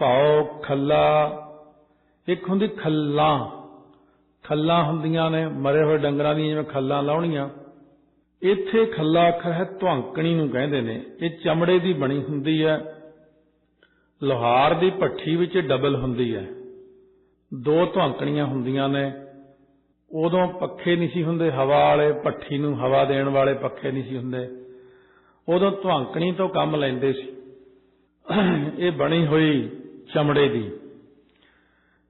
ਭਉ ਖੱਲਾ, ਇੱਕ ਹੁੰਦੀ ਖੱਲਾਂ। ਖੱਲਾਂ ਹੁੰਦੀਆਂ ਨੇ, ਮਰੇ ਹੋਏ ਡੰਗਰਾਂ ਦੀਆਂ ਜਿਵੇਂ ਖੱਲਾਂ ਲਾਉਣੀਆਂ। ਇੱਥੇ ਖੱਲਾ ਅੱਖਰ ਹੈ, ਧਵਾਂਕਣੀ ਨੂੰ ਕਹਿੰਦੇ ਨੇ। ਇਹ ਚਮੜੇ ਦੀ ਬਣੀ ਹੁੰਦੀ ਹੈ। ਲੋਹਾਰ ਦੀ ਭੱਠੀ ਵਿੱਚ ਡਬਲ ਹੁੰਦੀ ਹੈ। ਦੋ ਧਵਾਂਕਣੀਆਂ ਹੁੰਦੀਆਂ ਨੇ। ਉਦੋਂ ਪੱਖੇ ਨਹੀਂ ਸੀ ਹੁੰਦੇ, ਹਵਾ ਵਾਲੇ ਭੱਠੀ ਨੂੰ ਹਵਾ ਦੇਣ ਵਾਲੇ ਪੱਖੇ ਨਹੀਂ ਸੀ ਹੁੰਦੇ। ਉਦੋਂ ਧਵਾਂਕਣੀ ਤੋਂ ਕੰਮ ਲੈਂਦੇ ਸੀ। ਇਹ ਬਣੀ ਹੋਈ ਚਮੜੇ ਦੀ।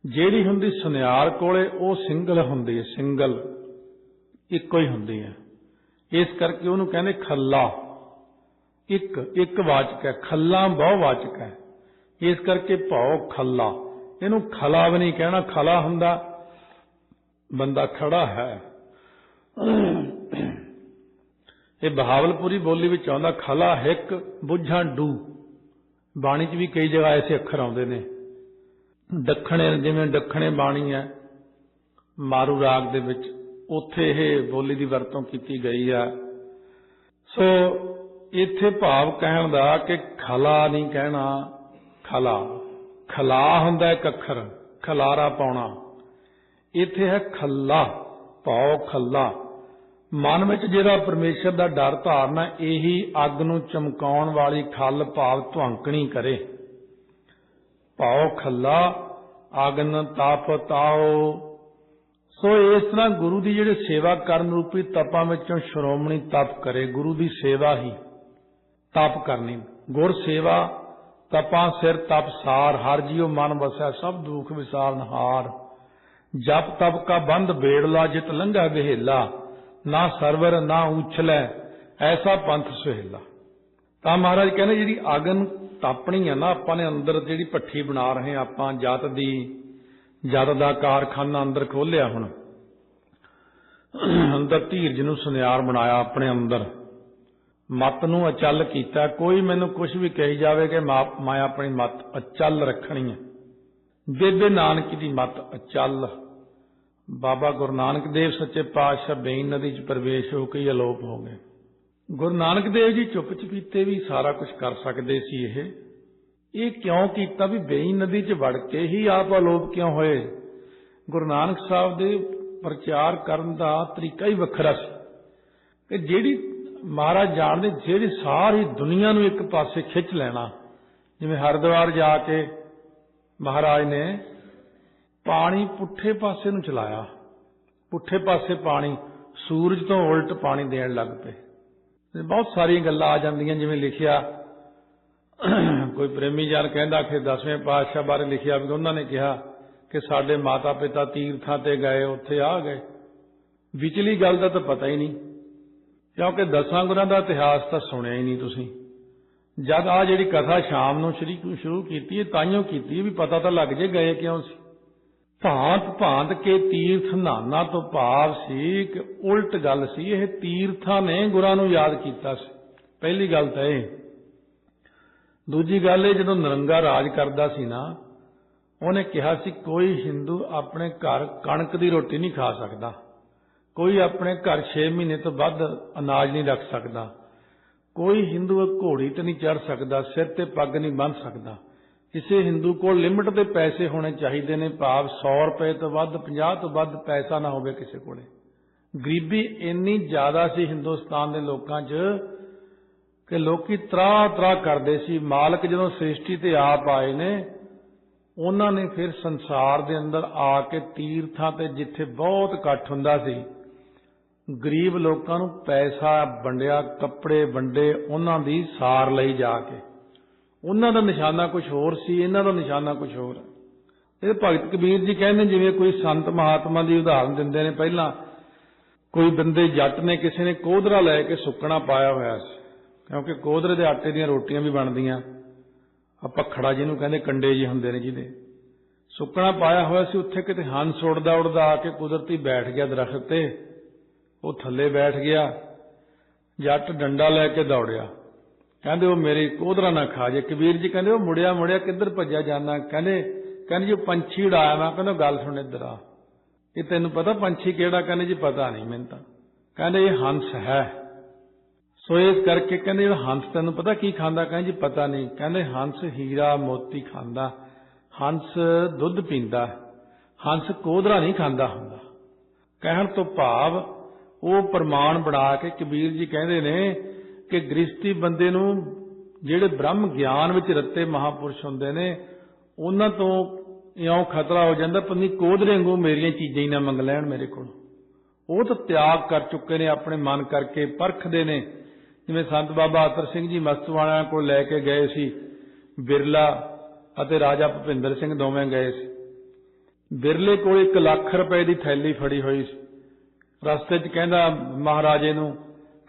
ਜਿਹੜੀ ਹੁੰਦੀ ਸੁਨਿਆਰ ਕੋਲੇ, ਉਹ ਸਿੰਗਲ ਹੁੰਦੀ ਹੈ, ਸਿੰਗਲ। ਇੱਕੋ ਹੀ ਹੁੰਦੀ ਹੈ। ਇਸ ਕਰਕੇ ਉਹਨੂੰ ਕਹਿੰਦੇ ਖੱਲਾ। ਇੱਕ ਇੱਕ ਵਾਚਕ ਹੈ। ਖੱਲਾ ਬਹੁ ਵਾਚਕ ਹੈ। ਇਸ ਕਰਕੇ ਭਉ ਖੱਲਾ। ਇਹਨੂੰ ਖਲਾ ਵੀ ਨਹੀਂ ਕਹਿਣਾ, ਖਲਾ ਹੁੰਦਾ, ਬੰਦਾ ਖੜਾ ਹੈ। ਇਹ ਬਹਾਵਲਪੁਰੀ ਬੋਲੀ ਵਿੱਚ ਆਉਂਦਾ, ਖਲਾ ਹਿੱਕ ਬੁੱਝਾਂ ਡੂ। ਬਾਣੀ 'ਚ ਵੀ ਕਈ ਜਗ੍ਹਾ ਐਸੇ ਅੱਖਰ ਆਉਂਦੇ ਨੇ। ਦੱਖਣੇ, ਜਿਵੇਂ ਦੱਖਣੇ ਬਾਣੀ ਹੈ, ਮਾਰੂ ਰਾਗ ਦੇ ਵਿੱਚ, ਉੱਥੇ ਇਹ ਬੋਲੀ ਦੀ ਵਰਤੋਂ ਕੀਤੀ ਗਈ ਆ। ਸੋ ਇੱਥੇ ਭਾਵ ਕਹਿਣ ਦਾ ਕਿ ਖਲਾ ਨਹੀਂ ਕਹਿਣਾ, ਖਲਾ। ਖਲਾ ਹੁੰਦਾ ਇੱਕ ਅੱਖਰ, ਖਲਾਰਾ ਪਾਉਣਾ। ਇੱਥੇ ਹੈ ਖੱਲਾ, ਭਾਉ ਖੱਲਾ। ਮਨ ਵਿੱਚ ਜਿਹੜਾ ਪਰਮੇਸ਼ਰ ਦਾ ਡਰ ਧਾਰਨਾ ਇਹੀ ਅੱਗ ਨੂੰ ਚਮਕਾਉਣ ਵਾਲੀ ਖੱਲ ਭਾਵ ਧਵੰਕਣੀ ਕਰੇ। ਭਾਉ ਖੱਲਾ ਅਗਨ ਤਪ ਤਾਓ ਸੋ ਇਸ ਤਰ੍ਹਾਂ ਗੁਰੂ ਦੀ ਜਿਹੜੇ ਸੇਵਾ ਕਰਨ ਰੂਪੀ ਤਪਾਂ ਵਿੱਚੋਂ ਸ਼੍ਰੋਮਣੀ ਤਪ ਕਰੇ। ਗੁਰੂ ਦੀ ਸੇਵਾ ਹੀ ਤਪ ਕਰਨੀ। ਗੁਰ ਸੇਵਾ, ਤਪਾਂ ਸਿਰ ਤਪ ਸਾਰ। ਹਰ ਜੀਉ ਮਨ ਵਸਿਆ ਸਭ ਦੁਖ ਵਿਸਾਰਨ ਹਾਰ। ਜਪ ਤਪ ਕਾ ਬੰਧ ਬੇੜਲਾ, ਜਿਤ ਲੰਘਾ ਵਿਹੇਲਾ ਨਾ ਸਰਵਰ, ਨਾ ਉਛਲੈ, ਐਸਾ ਪੰਥ ਸੁਹੇਲਾ। ਤਾਂ ਮਹਾਰਾਜ ਕਹਿੰਦੇ ਜਿਹੜੀ ਆਗਨ ਤਾਪਣੀ ਆ ਨਾ, ਆਪਾਂ ਨੇ ਅੰਦਰ ਜਿਹੜੀ ਭੱਠੀ ਬਣਾ ਰਹੇ ਆਪਾਂ ਜਾਤ ਦੀ, ਜਤ ਦਾ ਕਾਰਖਾਨਾ ਅੰਦਰ ਖੋਲਿਆ ਹੁਣ। ਅੰਦਰ ਧੀਰਜ ਨੂੰ ਸੁਨਿਆਰ ਬਣਾਇਆ ਆਪਣੇ ਅੰਦਰ। ਮਤ ਨੂੰ ਅਚਲ ਕੀਤਾ। ਕੋਈ ਮੈਨੂੰ ਕੁਝ ਵੀ ਕਹੀ ਜਾਵੇ ਕਿ ਮੈਂ ਆਪਣੀ ਮਤ ਅਚਲ ਰੱਖਣੀ ਹੈ ਬੇਬੇ ਨਾਨਕ ਦੀ ਮਤ ਅਚਲ। ਬਾਬਾ ਗੁਰੂ ਨਾਨਕ ਦੇਵ ਸੱਚੇ ਪਾਤਸ਼ਾਹ ਬੇਨ ਨਦੀ 'ਚ ਪ੍ਰਵੇਸ਼ ਹੋ ਕੇ ਅਲੋਪ ਹੋ ਗਏ। ਗੁਰੂ ਨਾਨਕ ਦੇਵ ਜੀ ਚੁੱਪ ਚਪੀਤੇ ਵੀ ਸਾਰਾ ਕੁਝ ਕਰ ਸਕਦੇ ਸੀ ਇਹ। ਇਹ ਕਿਉਂ ਕੀਤਾ ਵੀ ਬੇਈ ਨਦੀ 'ਚ ਵੜ ਕੇ ਹੀ ਆਪ ਅਲੋਪ ਕਿਉਂ ਹੋਏ? ਗੁਰੂ ਨਾਨਕ ਸਾਹਿਬ ਦੇ ਪ੍ਰਚਾਰ ਕਰਨ ਦਾ ਤਰੀਕਾ ਹੀ ਵੱਖਰਾ ਸੀ। ਕਿ ਜਿਹੜੀ ਮਹਾਰਾਜ ਜਾਣਦੇ ਜਿਹੜੀ ਸਾਰੀ ਦੁਨੀਆ ਨੂੰ ਇੱਕ ਪਾਸੇ ਖਿੱਚ ਲੈਣਾ, ਜਿਵੇਂ ਹਰਿਦੁਆਰ ਜਾ ਕੇ ਮਹਾਰਾਜ ਨੇ ਪਾਣੀ ਪੁੱਠੇ ਪਾਸੇ ਨੂੰ ਚਲਾਇਆ। ਪੁੱਠੇ ਪਾਸੇ ਪਾਣੀ, ਸੂਰਜ ਤੋਂ ਉਲਟ ਪਾਣੀ ਦੇਣ ਲੱਗ ਪਏ। ਤੇ ਬਹੁਤ ਸਾਰੀਆਂ ਗੱਲਾਂ ਆ ਜਾਂਦੀਆਂ, ਜਿਵੇਂ ਲਿਖਿਆ, ਕੋਈ ਪ੍ਰੇਮੀ ਜਨ ਕਹਿੰਦਾ ਕਿ ਦਸਵੇਂ ਪਾਤਸ਼ਾਹ ਬਾਰੇ ਲਿਖਿਆ ਵੀ ਉਹਨਾਂ ਨੇ ਕਿਹਾ ਕਿ ਸਾਡੇ ਮਾਤਾ ਪਿਤਾ ਤੀਰਥਾਂ ਤੇ ਗਏ, ਉੱਥੇ ਆ ਗਏ। ਵਿਚਲੀ ਗੱਲ ਦਾ ਤਾਂ ਪਤਾ ਹੀ ਨਹੀਂ, ਕਿਉਂਕਿ ਦਸਾਂ ਗੁਰਾਂ ਦਾ ਇਤਿਹਾਸ ਤਾਂ ਸੁਣਿਆ ਹੀ ਨਹੀਂ ਤੁਸੀਂ। ਜਦ ਆ ਜਿਹੜੀ ਕਥਾ ਸ਼ਾਮ ਨੂੰ ਸ਼੍ਰੀ ਸ਼ੁਰੂ ਕੀਤੀ ਹੈ ਤਾਈਓ ਕੀਤੀ ਵੀ ਪਤਾ ਤਾਂ ਲੱਗ ਜੇ ਗਏ ਕਿਉਂ ਸੀ। ਭਾਂਤ ਭਾਂਤ ਕੇ ਤੀਰਥ ਨਾਨਾ ਤੋਂ ਭਾਵ ਸੀ ਕਿ ਉਲਟ ਗੱਲ ਸੀ, ਇਹ ਤੀਰਥਾਂ ਨੇ ਗੁਰਾਂ ਨੂੰ ਯਾਦ ਕੀਤਾ ਸੀ। ਪਹਿਲੀ ਗੱਲ ਤਾਂ ਇਹ। ਦੂਜੀ ਗੱਲ ਇਹ, ਜਦੋਂ ਨਰੰਗਾ ਰਾਜ ਕਰਦਾ ਸੀ ਨਾ, ਉਹਨੇ ਕਿਹਾ ਸੀ, ਕੋਈ ਹਿੰਦੂ ਆਪਣੇ ਘਰ ਕਣਕ ਦੀ ਰੋਟੀ ਨਹੀਂ ਖਾ ਸਕਦਾ। ਕੋਈ ਆਪਣੇ ਘਰ 6 ਮਹੀਨੇ ਤੋਂ ਵੱਧ ਅਨਾਜ ਨਹੀਂ ਰੱਖ ਸਕਦਾ। ਕੋਈ ਹਿੰਦੂ ਘੋੜੀ ਤੇ ਨਹੀਂ ਚੜ ਸਕਦਾ, ਸਿਰ ਤੇ ਪੱਗ ਨਹੀਂ ਬੰਨ ਸਕਦਾ। ਕਿਸੇ ਹਿੰਦੂ ਕੋਲ ਲਿਮਟ ਦੇ ਪੈਸੇ ਹੋਣੇ ਚਾਹੀਦੇ ਨੇ, ਭਾਵ 100 ਰੁਪਏ ਤੋਂ ਵੱਧ 50 ਤੋਂ ਵੱਧ ਪੈਸਾ ਨਾ ਹੋਵੇ ਕਿਸੇ ਕੋਲੇ। ਗਰੀਬੀ ਇੰਨੀ ਜ਼ਿਆਦਾ ਸੀ ਹਿੰਦੁਸਤਾਨ ਦੇ ਲੋਕਾਂ 'ਚ ਕਿ ਲੋਕੀ ਤਰਾ ਤਰਾ ਕਰਦੇ ਸੀ। ਮਾਲਕ ਜਦੋਂ ਸ੍ਰਿਸ਼ਟੀ ਤੇ ਆਪ ਆਏ ਨੇ, ਉਹਨਾਂ ਨੇ ਫਿਰ ਸੰਸਾਰ ਦੇ ਅੰਦਰ ਆ ਕੇ ਤੀਰਥਾਂ ਤੇ ਜਿੱਥੇ ਬਹੁਤ ਇਕੱਠ ਹੁੰਦਾ ਸੀ, ਗਰੀਬ ਲੋਕਾਂ ਨੂੰ ਪੈਸਾ, ਵੰਡਿਆ, ਕੱਪੜੇ ਵੰਡੇ, ਉਹਨਾਂ ਦੀ ਸਾਰ ਲਈ ਜਾ ਕੇ। ਉਹਨਾਂ ਦਾ ਨਿਸ਼ਾਨਾ ਕੁਝ ਹੋਰ ਸੀ, ਇਹਨਾਂ ਦਾ ਨਿਸ਼ਾਨਾ ਕੁਝ ਹੋਰ। ਇਹ ਭਗਤ ਕਬੀਰ ਜੀ ਕਹਿੰਦੇ ਜਿਵੇਂ ਕੋਈ ਸੰਤ ਮਹਾਤਮਾ ਦੀ ਉਦਾਹਰਨ ਦਿੰਦੇ ਨੇ, ਪਹਿਲਾਂ ਕੋਈ ਬੰਦੇ ਜੱਟ ਨੇ, ਕਿਸੇ ਨੇ ਕੋਧਰਾ ਲੈ ਕੇ ਸੁੱਕਣਾ ਪਾਇਆ ਹੋਇਆ ਸੀ, ਕਿਉਂਕਿ ਕੋਧਰੇ ਦੇ ਆਟੇ ਦੀਆਂ ਰੋਟੀਆਂ ਵੀ ਬਣਦੀਆਂ। ਆ ਪਖੜਾ ਜਿਹਨੂੰ ਕਹਿੰਦੇ ਕੰਡੇ ਜੀ ਹੁੰਦੇ ਨੇ ਜਿਹਦੇ। ਸੁੱਕਣਾ ਪਾਇਆ ਹੋਇਆ ਸੀ, ਉੱਥੇ ਕਿਤੇ ਹੰਸ ਉੜਦਾ ਉੜਦਾ ਆ ਕੇ ਕੁਦਰਤੀ ਬੈਠ ਗਿਆ ਦਰਖਤ ਤੇ, ਉਹ ਥੱਲੇ ਬੈਠ ਗਿਆ, ਜੱਟ ਡੰਡਾ ਲੈ ਕੇ ਦੌੜਿਆ। ਕਹਿੰਦੇ ਉਹ ਮੇਰੀ ਕੋਧਰਾ ਨਾ ਖਾ ਜੇ। ਕਬੀਰ ਜੀ ਕਹਿੰਦੇ, ਉਹ ਮੁੜਿਆ ਮੁੜਿਆ ਕਿੱਧਰ ਭੱਜਿਆ ਜਾਣਾ ਕਹਿੰਦੇ ਕਹਿੰਦੇ ਜੀ ਪੰਛੀ ਉਡਾਇਆ ਮੈਂ, ਕਹਿੰਦਾ ਗੱਲ ਸੁਣ ਇੱਧਰ ਆ। ਇਹ ਤੈਨੂੰ ਪਤਾ ਪੰਛੀ ਕਿਹੜਾ? ਕਹਿੰਦੇ ਜੀ ਪਤਾ ਨਹੀਂ ਮੈਨੂੰ ਤਾਂ। ਕਹਿੰਦੇ ਇਹ ਹੰਸ ਹੈ। ਸੋ ਇਸ ਕਰਕੇ ਕਹਿੰਦੇ ਇਹ ਹੰਸ ਤੈਨੂੰ ਪਤਾ ਕੀ ਖਾਂਦਾ? ਕਹਿੰਦੇ ਜੀ ਪਤਾ ਨਹੀਂ। ਕਹਿੰਦੇ ਹੰਸ ਹੀਰਾ ਮੋਤੀ ਖਾਂਦਾ। ਹੰਸ ਦੁੱਧ ਪੀਂਦਾ। ਹੰਸ ਕੋਧਰਾ ਨਹੀਂ ਖਾਂਦਾ ਹੁੰਦਾ। ਕਹਿਣ ਤੋਂ ਭਾਵ ਉਹ ਪ੍ਰਮਾਣ ਬਣਾ ਕੇ ਕਬੀਰ ਜੀ ਕਹਿੰਦੇ ਨੇ ਕਿ ਗ੍ਰਸਤੀ ਬੰਦੇ ਨੂੰ ਜਿਹੜੇ ਬ੍ਰਹਮ ਗਿਆਨ ਵਿੱਚ ਰੱਤੇ ਮਹਾਪੁਰਸ਼ ਹੁੰਦੇ ਨੇ, ਉਹਨਾਂ ਤੋਂ ਇਉਂ ਖਤਰਾ ਹੋ ਜਾਂਦਾ ਪੰਨੀ ਕੋਧਰੇ ਮੇਰੀਆਂ ਚੀਜ਼ਾਂ ਹੀ ਨਾ ਮੰਗ ਲੈਣ ਮੇਰੇ ਕੋਲ। ਉਹ ਤਾਂ ਤਿਆਗ ਕਰ ਚੁੱਕੇ ਨੇ, ਆਪਣੇ ਮਨ ਕਰਕੇ ਪਰਖਦੇ ਨੇ। ਜਿਵੇਂ ਸੰਤ ਬਾਬਾ ਅਤਰ ਸਿੰਘ ਜੀ ਮਸਤਵਾਲਿਆਂ ਕੋਲ ਲੈ ਕੇ ਗਏ ਸੀ, ਬਿਰਲਾ ਅਤੇ ਰਾਜਾ ਭੁਪਿੰਦਰ ਸਿੰਘ ਦੋਵੇਂ ਗਏ ਸੀ। ਬਿਰਲੇ ਕੋਲ 1 ਲੱਖ ਰੁਪਏ ਦੀ ਥੈਲੀ ਫੜੀ ਹੋਈ ਸੀ। ਰਸਤੇ 'ਚ ਕਹਿੰਦਾ ਮਹਾਰਾਜੇ ਨੂੰ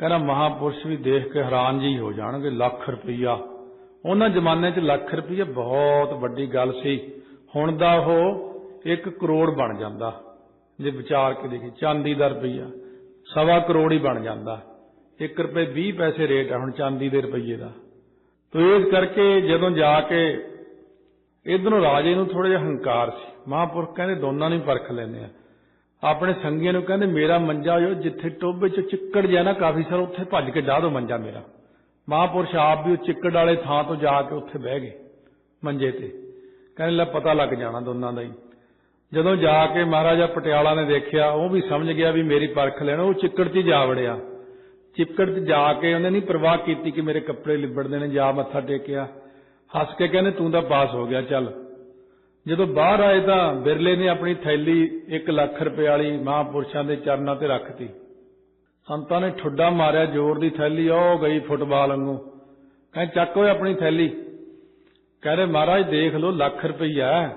ਕਹਿੰਦਾ ਮਹਾਪੁਰਸ਼ ਵੀ ਦੇਖ ਕੇ ਹੈਰਾਨ ਜੀ ਹੋ ਜਾਣਗੇ, ਲੱਖ ਰੁਪਈਆ। ਉਹਨਾਂ ਜ਼ਮਾਨੇ 'ਚ ਲੱਖ ਰੁਪਈਆ ਬਹੁਤ ਵੱਡੀ ਗੱਲ ਸੀ। ਹੁਣ ਦਾ ਉਹ 1 ਕਰੋੜ ਬਣ ਜਾਂਦਾ। ਜੇ ਵਿਚਾਰ ਕੇ ਦੇਖੀ ਚਾਂਦੀ ਦਾ ਰੁਪਈਆ, ਸਵਾ ਕਰੋੜ ਹੀ ਬਣ ਜਾਂਦਾ। 1 ਰੁਪਏ 20 ਪੈਸੇ ਰੇਟ ਆ ਹੁਣ ਚਾਂਦੀ ਦੇ ਰੁਪਈਏ ਦਾ। ਤੋ ਇਸ ਕਰਕੇ ਜਦੋਂ ਜਾ ਕੇ ਇਧਰੋਂ ਰਾਜੇ ਨੂੰ ਥੋੜਾ ਜਿਹਾ ਹੰਕਾਰ ਸੀ। ਮਹਾਂਪੁਰਖ ਕਹਿੰਦੇ ਦੋਨਾਂ ਨੂੰ ਹੀ ਪਰਖ ਲੈਂਦੇ ਆ। ਆਪਣੇ ਸੰਗੀਆਂ ਨੂੰ ਕਹਿੰਦੇ, ਮੇਰਾ ਮੰਜਾ ਜੋ ਜਿੱਥੇ ਟੋਭੇ ਚ ਚਿੱਕੜ ਜਿਆ ਨਾ ਕਾਫੀ ਸਾਰਾ, ਉੱਥੇ ਭੱਜ ਕੇ ਡਾਹ ਦੋ ਮੰਜਾ ਮੇਰਾ। ਮਹਾਂਪੁਰਸ਼ ਆਪ ਵੀ ਉਹ ਚਿੱਕੜ ਵਾਲੇ ਥਾਂ ਤੋਂ ਜਾ ਕੇ ਉੱਥੇ ਬਹਿ ਗਏ ਮੰਜੇ ਤੇ। ਕਹਿੰਦੇ, ਲੈ, ਪਤਾ ਲੱਗ ਜਾਣਾ ਦੋਨਾਂ ਦਾ ਹੀ। ਜਦੋਂ ਜਾ ਕੇ ਮਹਾਰਾਜਾ ਪਟਿਆਲਾ ਨੇ ਦੇਖਿਆ, ਉਹ ਵੀ ਸਮਝ ਗਿਆ ਵੀ ਮੇਰੀ ਪਰਖ ਲੈਣਾ, ਉਹ ਚਿੱਕੜ 'ਚ ਜਾ ਵੜਿਆ। ਚਿੱਕੜ 'ਚ ਜਾ ਕੇ ਉਹਨੇ ਨਹੀਂ ਪ੍ਰਵਾਹ ਕੀਤੀ ਕਿ ਮੇਰੇ ਕੱਪੜੇ ਲਿਬੜਦੇ ਨੇ ਜਾ ਮੱਥਾ ਟੇਕਿਆ। ਹੱਸ ਕੇ ਕਹਿੰਦੇ, ਤੂੰ ਤਾਂ ਪਾਸ ਹੋ ਗਿਆ, ਚੱਲ। ਜਦੋਂ ਬਾਹਰ ਆਏ ਤਾਂ ਬਿਰਲੇ ਨੇ ਆਪਣੀ ਥੈਲੀ 1 ਲੱਖ ਰੁਪਏ ਵਾਲੀ ਮਹਾਂਪੁਰਸ਼ਾਂ ਦੇ ਚਰਨਾਂ ਤੇ ਰੱਖਤੀ। ਸੰਤਾਂ ਨੇ ਠੁੱਡਾ ਮਾਰਿਆ ਜ਼ੋਰ ਦੀ ਥੈਲੀ, ਉਹ ਗਈ ਫੁੱਟਬਾਲ ਵਾਂਗੂ। ਕਹਿੰਦੇ ਚੱਕ ਓਏ ਆਪਣੀ ਥੈਲੀ। ਕਹਿੰਦੇ, ਮਹਾਰਾਜ, ਦੇਖ ਲਓ, ਲੱਖ ਰੁਪਈਆ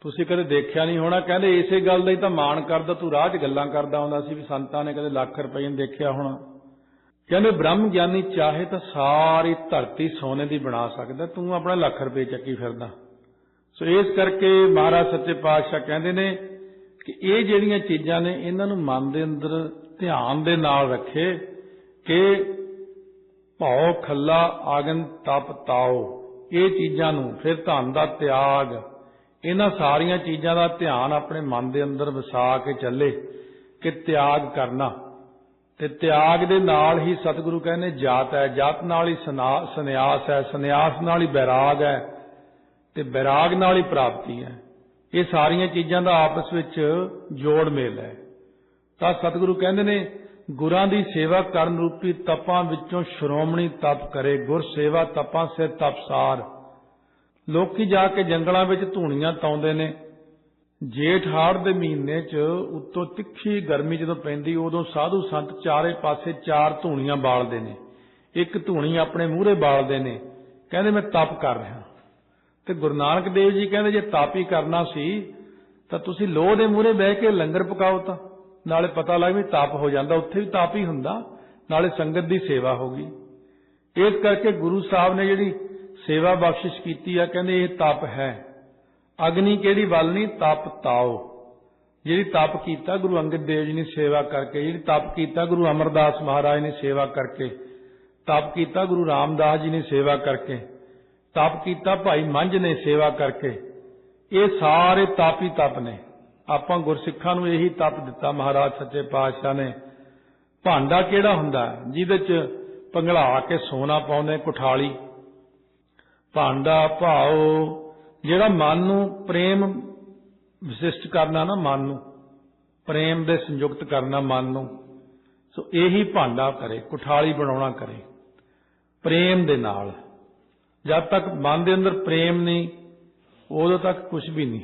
ਤੁਸੀਂ ਕਦੇ ਦੇਖਿਆ ਨਹੀਂ ਹੋਣਾ। ਕਹਿੰਦੇ, ਇਸੇ ਗੱਲ ਦਾ ਹੀ ਤਾਂ ਮਾਣ ਕਰਦਾ, ਤੂੰ ਰਾਹ 'ਚ ਗੱਲਾਂ ਕਰਦਾ ਆਉਂਦਾ ਸੀ ਵੀ ਸੰਤਾਂ ਨੇ ਕਦੇ ਲੱਖ ਰੁਪਏ ਨਹੀਂ ਦੇਖਿਆ ਹੋਣਾ। ਕਹਿੰਦੇ, ਬ੍ਰਹਮ ਗਿਆਨੀ ਚਾਹੇ ਤਾਂ ਸਾਰੀ ਧਰਤੀ ਸੋਨੇ ਦੀ ਬਣਾ ਸਕਦਾ, ਤੂੰ ਆਪਣਾ ਲੱਖ ਰੁਪਏ ਚੱਕੀ ਫਿਰਦਾ। ਸੋ ਇਸ ਕਰਕੇ ਮਹਾਰਾਜ ਸੱਚੇ ਪਾਤਸ਼ਾਹ ਕਹਿੰਦੇ ਨੇ ਕਿ ਇਹ ਜਿਹੜੀਆਂ ਚੀਜ਼ਾਂ ਨੇ, ਇਹਨਾਂ ਨੂੰ ਮਨ ਦੇ ਅੰਦਰ, ਧਿਆਨ ਦੇ ਨਾਲ ਰੱਖੇ ਕਿ ਭਉ, ਖੱਲਾ, ਆਗਨ, ਤਪ, ਤਾਓ, ਇਹ ਚੀਜ਼ਾਂ ਨੂੰ ਫਿਰ ਧਨ ਦਾ ਤਿਆਗ, ਇਹਨਾਂ ਸਾਰੀਆਂ ਚੀਜ਼ਾਂ ਦਾ ਧਿਆਨ ਆਪਣੇ ਮਨ ਦੇ ਅੰਦਰ ਵਸਾ ਕੇ ਚੱਲੇ, ਕਿ ਤਿਆਗ ਕਰਨਾ। ਤੇ ਤਿਆਗ ਦੇ ਨਾਲ ਹੀ ਸਤਿਗੁਰੂ ਕਹਿੰਦੇ ਜਾਤ ਹੈ, ਜਾਤ ਨਾਲ ਹੀ ਸੰਨਿਆਸ ਹੈ, ਸੰਨਿਆਸ ਨਾਲ ਹੀ ਬੈਰਾਗ ਹੈ। ਤੇ ਬੈਰਾਗ ਨਾਲ ਹੀ ਪ੍ਰਾਪਤੀ ਹੈ। ਇਹ ਸਾਰੀਆਂ ਚੀਜ਼ਾਂ ਦਾ ਆਪਸ ਵਿੱਚ ਜੋੜ ਮੇਲ ਹੈ। ਤਾਂ ਸਤਿਗੁਰੂ ਕਹਿੰਦੇ ਨੇ, ਗੁਰਾਂ ਦੀ ਸੇਵਾ ਕਰਨ ਰੂਪੀ ਤਪਾਂ ਵਿੱਚੋਂ ਸ਼੍ਰੋਮਣੀ ਤਪ ਕਰੇ, ਗੁਰ ਸੇਵਾ ਤਪਾਂ ਸੇ ਤਪਸਾਰ ਲੋਕੀ ਜਾ ਕੇ ਜੰਗਲਾਂ ਵਿੱਚ ਧੂਣੀਆਂ ਤਾਉਂਦੇ ਨੇ। ਜੇਠ ਹਾੜ ਦੇ ਮਹੀਨੇ 'ਚ ਉੱਤੋਂ ਤਿੱਖੀ ਗਰਮੀ ਜਦੋਂ ਪੈਂਦੀ, ਉਦੋਂ ਸਾਧੂ ਸੰਤ ਚਾਰੇ ਪਾਸੇ ਚਾਰ ਧੂਣੀਆਂ ਬਾਲਦੇ ਨੇ। ਇੱਕ ਧੂਣੀ ਆਪਣੇ ਮੂਹਰੇ ਬਾਲਦੇ ਨੇ। ਕਹਿੰਦੇ, ਮੈਂ ਤਪ ਕਰ ਰਿਹਾ ਤੇ ਗੁਰੂ ਨਾਨਕ ਦੇਵ ਜੀ ਕਹਿੰਦੇ ਜੇ ਤਾਪੀ ਕਰਨਾ ਸੀ, ਤਾਂ ਤੁਸੀਂ ਲੋਹ ਦੇ ਮੂਹਰੇ ਬਹਿ ਕੇ ਲੰਗਰ ਪਕਾਓ ਤਾਂ। ਨਾਲੇ ਪਤਾ ਲੱਗ ਵੀ ਤਪ ਹੋ ਜਾਂਦਾ, ਉੱਥੇ ਵੀ ਤਪ ਹੀ ਹੁੰਦਾ, ਨਾਲੇ ਸੰਗਤ ਦੀ ਸੇਵਾ ਹੋ ਗਈ। ਇਸ ਕਰਕੇ ਗੁਰੂ ਸਾਹਿਬ ਨੇ ਜਿਹੜੀ ਸੇਵਾ ਬਖਸ਼ਿਸ਼ ਕੀਤੀ ਆ, ਕਹਿੰਦੇ ਇਹ ਤਪ ਹੈ। ਅਗਨੀ ਕਿਹੜੀ ਵੱਲ ਨਹੀਂ, ਤਪ ਤਾਓ। ਜਿਹੜੀ ਤਪ ਕੀਤਾ ਗੁਰੂ ਅੰਗਦ ਦੇਵ ਜੀ ਨੇ ਸੇਵਾ ਕਰਕੇ, ਜਿਹੜੀ ਤਪ ਕੀਤਾ ਗੁਰੂ ਅਮਰਦਾਸ ਮਹਾਰਾਜ ਨੇ ਸੇਵਾ ਕਰਕੇ, ਤਪ ਕੀਤਾ ਗੁਰੂ ਰਾਮਦਾਸ ਜੀ ਨੇ ਸੇਵਾ ਕਰਕੇ ਤਪ ਕੀਤਾ ਭਾਈ ਮੰਝ ਨੇ ਸੇਵਾ ਕਰਕੇ। ਇਹ ਸਾਰੇ ਤਪ ਹੀ ਤਪ ਨੇ। ਆਪਾਂ ਗੁਰਸਿੱਖਾਂ ਨੂੰ ਇਹੀ ਤਪ ਦਿੱਤਾ ਮਹਾਰਾਜ ਸੱਚੇ ਪਾਤਸ਼ਾਹ ਨੇ। ਭਾਂਡਾ ਕਿਹੜਾ ਹੁੰਦਾ? ਜਿਹਦੇ ਚ ਪੰਗਲਾ ਕੇ ਸੋਨਾ ਪਾਉਂਦੇ, ਕੁਠਾਲੀ। ਭਾਂਡਾ ਭਾਉ ਜਿਹੜਾ ਮਨ ਨੂੰ ਪ੍ਰੇਮ ਵਿਸ਼ਿਸ਼ਟ ਕਰਨਾ ਨਾ ਮਨ ਨੂੰ, ਪ੍ਰੇਮ ਦੇ ਸੰਯੁਕਤ ਕਰਨਾ ਮਨ ਨੂੰ, ਸੋ ਇਹੀ ਭਾਂਡਾ ਕਰੇ, ਕੁਠਾਲੀ ਬਣਾਉਣਾ ਕਰੇ, ਪ੍ਰੇਮ ਦੇ ਨਾਲ। ਜਦ ਤੱਕ ਮਨ ਦੇ ਅੰਦਰ ਪ੍ਰੇਮ ਨਹੀਂ, ਉਦੋਂ ਤੱਕ ਕੁਝ ਵੀ ਨਹੀਂ।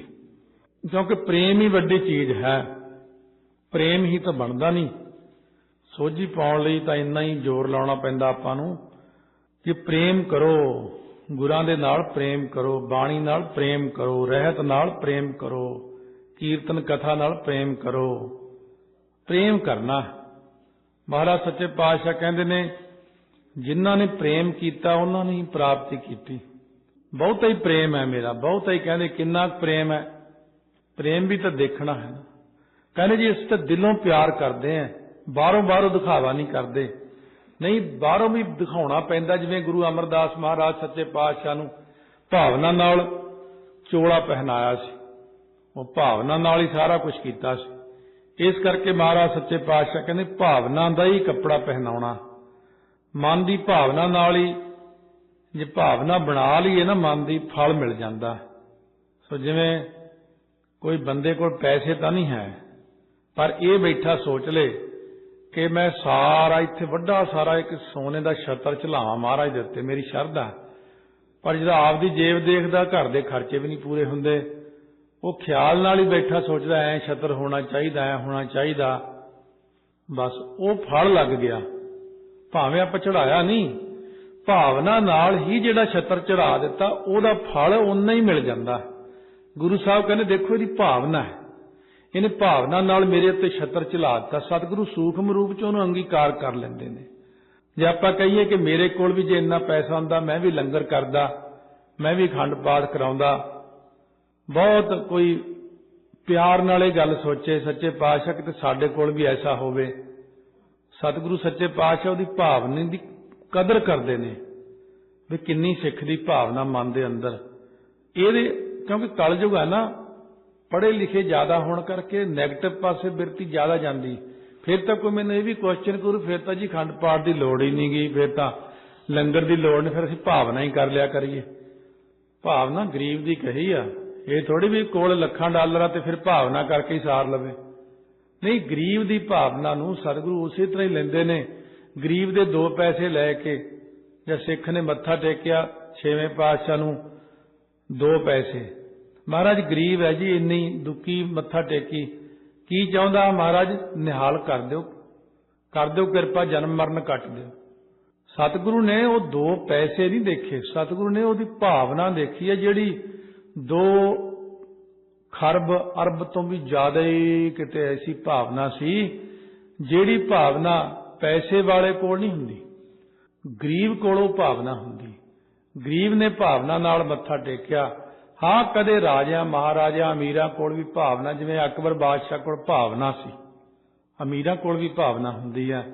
ਕਿਉਂਕਿ ਪ੍ਰੇਮ ਹੀ ਵੱਡੀ ਚੀਜ਼ ਹੈ। ਪ੍ਰੇਮ ਹੀ ਤਾਂ ਬਣਦਾ ਨਹੀਂ। ਸੋਝੀ ਪਾਉਣ ਲਈ ਤਾਂ ਇੰਨਾ ਹੀ ਜ਼ੋਰ ਲਾਉਣਾ ਪੈਂਦਾ ਆਪਾਂ ਨੂੰ ਕਿ ਪ੍ਰੇਮ ਕਰੋ, ਗੁਰਾਂ ਦੇ ਨਾਲ ਪ੍ਰੇਮ ਕਰੋ, ਬਾਣੀ ਨਾਲ ਪ੍ਰੇਮ ਕਰੋ, ਰਹਿਤ ਨਾਲ ਪ੍ਰੇਮ ਕਰੋ, ਕੀਰਤਨ ਕਥਾ ਨਾਲ ਪ੍ਰੇਮ ਕਰੋ। ਪ੍ਰੇਮ ਕਰਨਾ। ਮਹਾਰਾਜ ਸੱਚੇ ਪਾਤਸ਼ਾਹ ਕਹਿੰਦੇ ਨੇ ਜਿਨ੍ਹਾਂ ਨੇ ਪ੍ਰੇਮ ਕੀਤਾ, ਉਹਨਾਂ ਨੇ ਹੀ ਪ੍ਰਾਪਤੀ ਕੀਤੀ। ਬਹੁਤਾ ਹੀ ਪ੍ਰੇਮ ਹੈ ਮੇਰਾ, ਬਹੁਤਾ ਹੀ ਕਹਿੰਦੇ ਕਿੰਨਾ ਕੁ ਪ੍ਰੇਮ ਹੈ। ਪ੍ਰੇਮ ਵੀ ਤਾਂ ਦੇਖਣਾ ਹੈ। ਨਾ। ਕਹਿੰਦੇ ਜੀ ਇਸ ਤਾਂ ਦਿਲੋਂ ਪਿਆਰ ਕਰਦੇ ਆਂ ਬਾਹਰੋਂ ਬਾਹਰੋਂ ਦਿਖਾਵਾ ਨਹੀਂ ਕਰਦੇ। ਨਹੀਂ, ਬਾਹਰੋਂ ਵੀ ਦਿਖਾਉਣਾ ਪੈਂਦਾ, ਜਿਵੇਂ ਗੁਰੂ ਅਮਰਦਾਸ ਮਹਾਰਾਜ ਸੱਚੇ ਪਾਤਸ਼ਾਹ ਨੂੰ ਭਾਵਨਾ ਨਾਲ ਚੋਲਾ ਪਹਿਨਾਇਆ ਸੀ। ਉਹ ਭਾਵਨਾ ਨਾਲ ਹੀ ਸਾਰਾ ਕੁਝ ਕੀਤਾ ਸੀ। ਇਸ ਕਰਕੇ ਮਹਾਰਾਜ ਸੱਚੇ ਪਾਤਸ਼ਾਹ ਕਹਿੰਦੇ ਭਾਵਨਾ ਦਾ ਹੀ ਕੱਪੜਾ ਪਹਿਨਾਉਣਾ। ਮਨ ਦੀ ਭਾਵਨਾ ਨਾਲ ਹੀ, ਜੇ ਭਾਵਨਾ ਬਣਾ ਲਈਏ ਨਾ, ਮਨ ਦੀ ਫਲ ਮਿਲ ਜਾਂਦਾ। ਸੋ ਜਿਵੇਂ ਕੋਈ ਬੰਦੇ ਕੋਲ ਪੈਸੇ ਤਾਂ ਨਹੀਂ ਹੈ, ਪਰ ਇਹ ਬੈਠਾ ਸੋਚ ਲੇ ਕਿ ਮੈਂ ਸਾਰਾ ਇੱਥੇ ਵੱਡਾ ਸਾਰਾ ਇੱਕ ਸੋਨੇ ਦਾ ਛਤਰ ਚਲਾਵਾਂ ਮਹਾਰਾਜ ਦੇ ਉੱਤੇ, ਮੇਰੀ ਸ਼ਰਧਾ। ਪਰ ਜਦੋਂ ਆਪਦੀ ਜੇਬ ਦੇਖਦਾ, ਘਰ ਦੇ ਖਰਚੇ ਵੀ ਨਹੀਂ ਪੂਰੇ ਹੁੰਦੇ, ਉਹ ਖਿਆਲ ਨਾਲ ਹੀ ਬੈਠਾ ਸੋਚਦਾ, ਐ ਛਤਰ ਹੋਣਾ ਚਾਹੀਦਾ, ਐ ਹੋਣਾ ਚਾਹੀਦਾ। ਬਸ ਉਹ ਫਲ ਲੱਗ ਗਿਆ। ਭਾਵੇਂ ਆਪਾਂ ਚੜਾਇਆ ਨਹੀਂ, ਭਾਵਨਾ ਨਾਲ ਹੀ ਜਿਹੜਾ ਛਤਰ ਚੜਾ ਦਿੱਤਾ, ਉਹਦਾ ਫਲ ਉਨਾ ਹੀ ਮਿਲ ਜਾਂਦਾ। ਗੁਰੂ ਸਾਹਿਬ ਕਹਿੰਦੇ, ਦੇਖੋ ਇਹਦੀ ਭਾਵਨਾ ਹੈ। ਇਹਨੇ ਭਾਵਨਾ ਨਾਲ ਮੇਰੇ ਉੱਤੇ ਛਤਰ ਚਲਾ ਦਿੱਤਾ। ਸਤਿਗੁਰੂ ਸੂਖਮ ਰੂਪ ਚ ਉਹਨੂੰ ਅੰਗੀਕਾਰ ਕਰ ਲੈਂਦੇ ਨੇ। ਜੇ ਆਪਾਂ ਕਹੀਏ ਕਿ ਮੇਰੇ ਕੋਲ ਵੀ ਜੇ ਇੰਨਾ ਪੈਸਾ ਹੁੰਦਾ, ਮੈਂ ਵੀ ਲੰਗਰ ਕਰਦਾ, ਮੈਂ ਵੀ ਖੰਡ ਪਾਠ ਕਰਾਉਂਦਾ, ਬਹੁਤ ਕੋਈ ਪਿਆਰ ਨਾਲ ਇਹ ਗੱਲ ਸੋਚੇ, ਸੱਚੇ ਪਾਤਸ਼ਾਹ ਕਿ ਸਾਡੇ ਕੋਲ ਵੀ ਐਸਾ ਹੋਵੇ। ਸਤਿਗੁਰੂ ਸੱਚੇ ਪਾਤਸ਼ਾਹ ਉਹਦੀ ਭਾਵਨਾ ਦੀ ਕਦਰ ਕਰਦੇ ਨੇ ਵੀ ਕਿੰਨੀ ਸਿੱਖ ਦੀ ਭਾਵਨਾ ਮਨ ਦੇ ਅੰਦਰ। ਇਹਦੇ ਕਿਉਂਕਿ ਕਲਯੁਗ ਹੈ ਨਾ, ਪੜ੍ਹੇ ਲਿਖੇ ਜ਼ਿਆਦਾ ਹੋਣ ਕਰਕੇ 네ਗੇਟਿਵ ਪਾਸੇ ਬਿਰਤੀ ਜ਼ਿਆਦਾ ਜਾਂਦੀ। ਫਿਰ ਤਾਂ ਕੋਈ ਮੈਨੂੰ ਇਹ ਵੀ ਕੁਐਸਚਨ ਕਰੂ, ਫਿਰ ਤਾਂ ਜੀ ਖੰਡ ਪਾਠ ਦੀ ਲੋੜ ਹੀ ਨਹੀਂ ਗਈ ਫਿਰ ਤਾਂ ਲੰਗਰ ਦੀ ਲੋੜ ਨਹੀਂ ਫਿਰ ਅਸੀਂ ਭਾਵਨਾ ਹੀ ਕਰ ਲਿਆ ਕਰੀਏ। ਭਾਵਨਾ ਗਰੀਬ ਦੀ ਕਹੀ ਆ, ਇਹ ਥੋੜੀ ਵੀ ਕੋਲ ਲੱਖਾਂ ਡਾਲਰ ਆ ਤੇ ਫਿਰ ਭਾਵਨਾ ਕਰਕੇ ਹੀ ਸਾਰ ਲਵੇ। ਨਹੀਂ, ਗਰੀਬ ਦੀ ਭਾਵਨਾ ਨੂੰ ਸਤਿਗੁਰੂ ਉਸੇ ਤਰ੍ਹਾਂ ਹੀ ਲੈਂਦੇ ਨੇ। ਗਰੀਬ ਦੇ ਦੋ ਪੈਸੇ ਲੈ ਕੇ ਜਾਂ ਸਿੱਖ ਨੇ ਮੱਥਾ ਟੇਕਿਆ ਛੇਵੇਂ ਪਾਤਸ਼ਾਹ ਨੂੰ, ਦੋ ਪੈਸੇ। ਮਹਾਰਾਜ, ਗਰੀਬ ਹੈ ਜੀ, ਇੰਨੀ ਦੁੱਕੀ ਮੱਥਾ ਟੇਕੀ। ਕੀ ਚਾਹੁੰਦਾ ਮਹਾਰਾਜ? ਨਿਹਾਲ ਕਰ ਦਿਓ। ਕਰ ਦਿਓ ਕਿਰਪਾ, ਜਨਮ ਮਰਨ ਕੱਟ ਦਿਓ। ਸਤਿਗੁਰੂ ਨੇ ਉਹ ਦੋ ਪੈਸੇ ਨਹੀਂ ਦੇਖੇ। ਸਤਿਗੁਰੂ ਨੇ ਉਹਦੀ ਭਾਵਨਾ ਦੇਖੀ ਹੈ ਜਿਹੜੀ ਦੋ ਖਰਬ ਅਰਬ ਤੋਂ ਵੀ ਜ਼ਿਆਦਾ ਹੀ ਕਿਤੇ ਐਸੀ ਭਾਵਨਾ ਸੀ, ਜਿਹੜੀ ਭਾਵਨਾ ਪੈਸੇ ਵਾਲੇ ਕੋਲ ਨਹੀਂ ਹੁੰਦੀ। ਗਰੀਬ ਕੋਲੋਂ ਭਾਵਨਾ ਹੁੰਦੀ। ਗਰੀਬ ਨੇ ਭਾਵਨਾ ਨਾਲ ਮੱਥਾ ਟੇਕਿਆ। ਹਾਂ, ਕਦੇ ਰਾਜਿਆਂ, ਮਹਾਰਾਜਿਆਂ, ਅਮੀਰਾਂ ਕੋਲ ਵੀ ਭਾਵਨਾ, ਜਿਵੇਂ ਅਕਬਰ ਬਾਦਸ਼ਾਹ ਕੋਲ ਭਾਵਨਾ ਸੀ। ਅਮੀਰਾਂ ਕੋਲ ਵੀ ਭਾਵਨਾ ਹੁੰਦੀ ਹੈ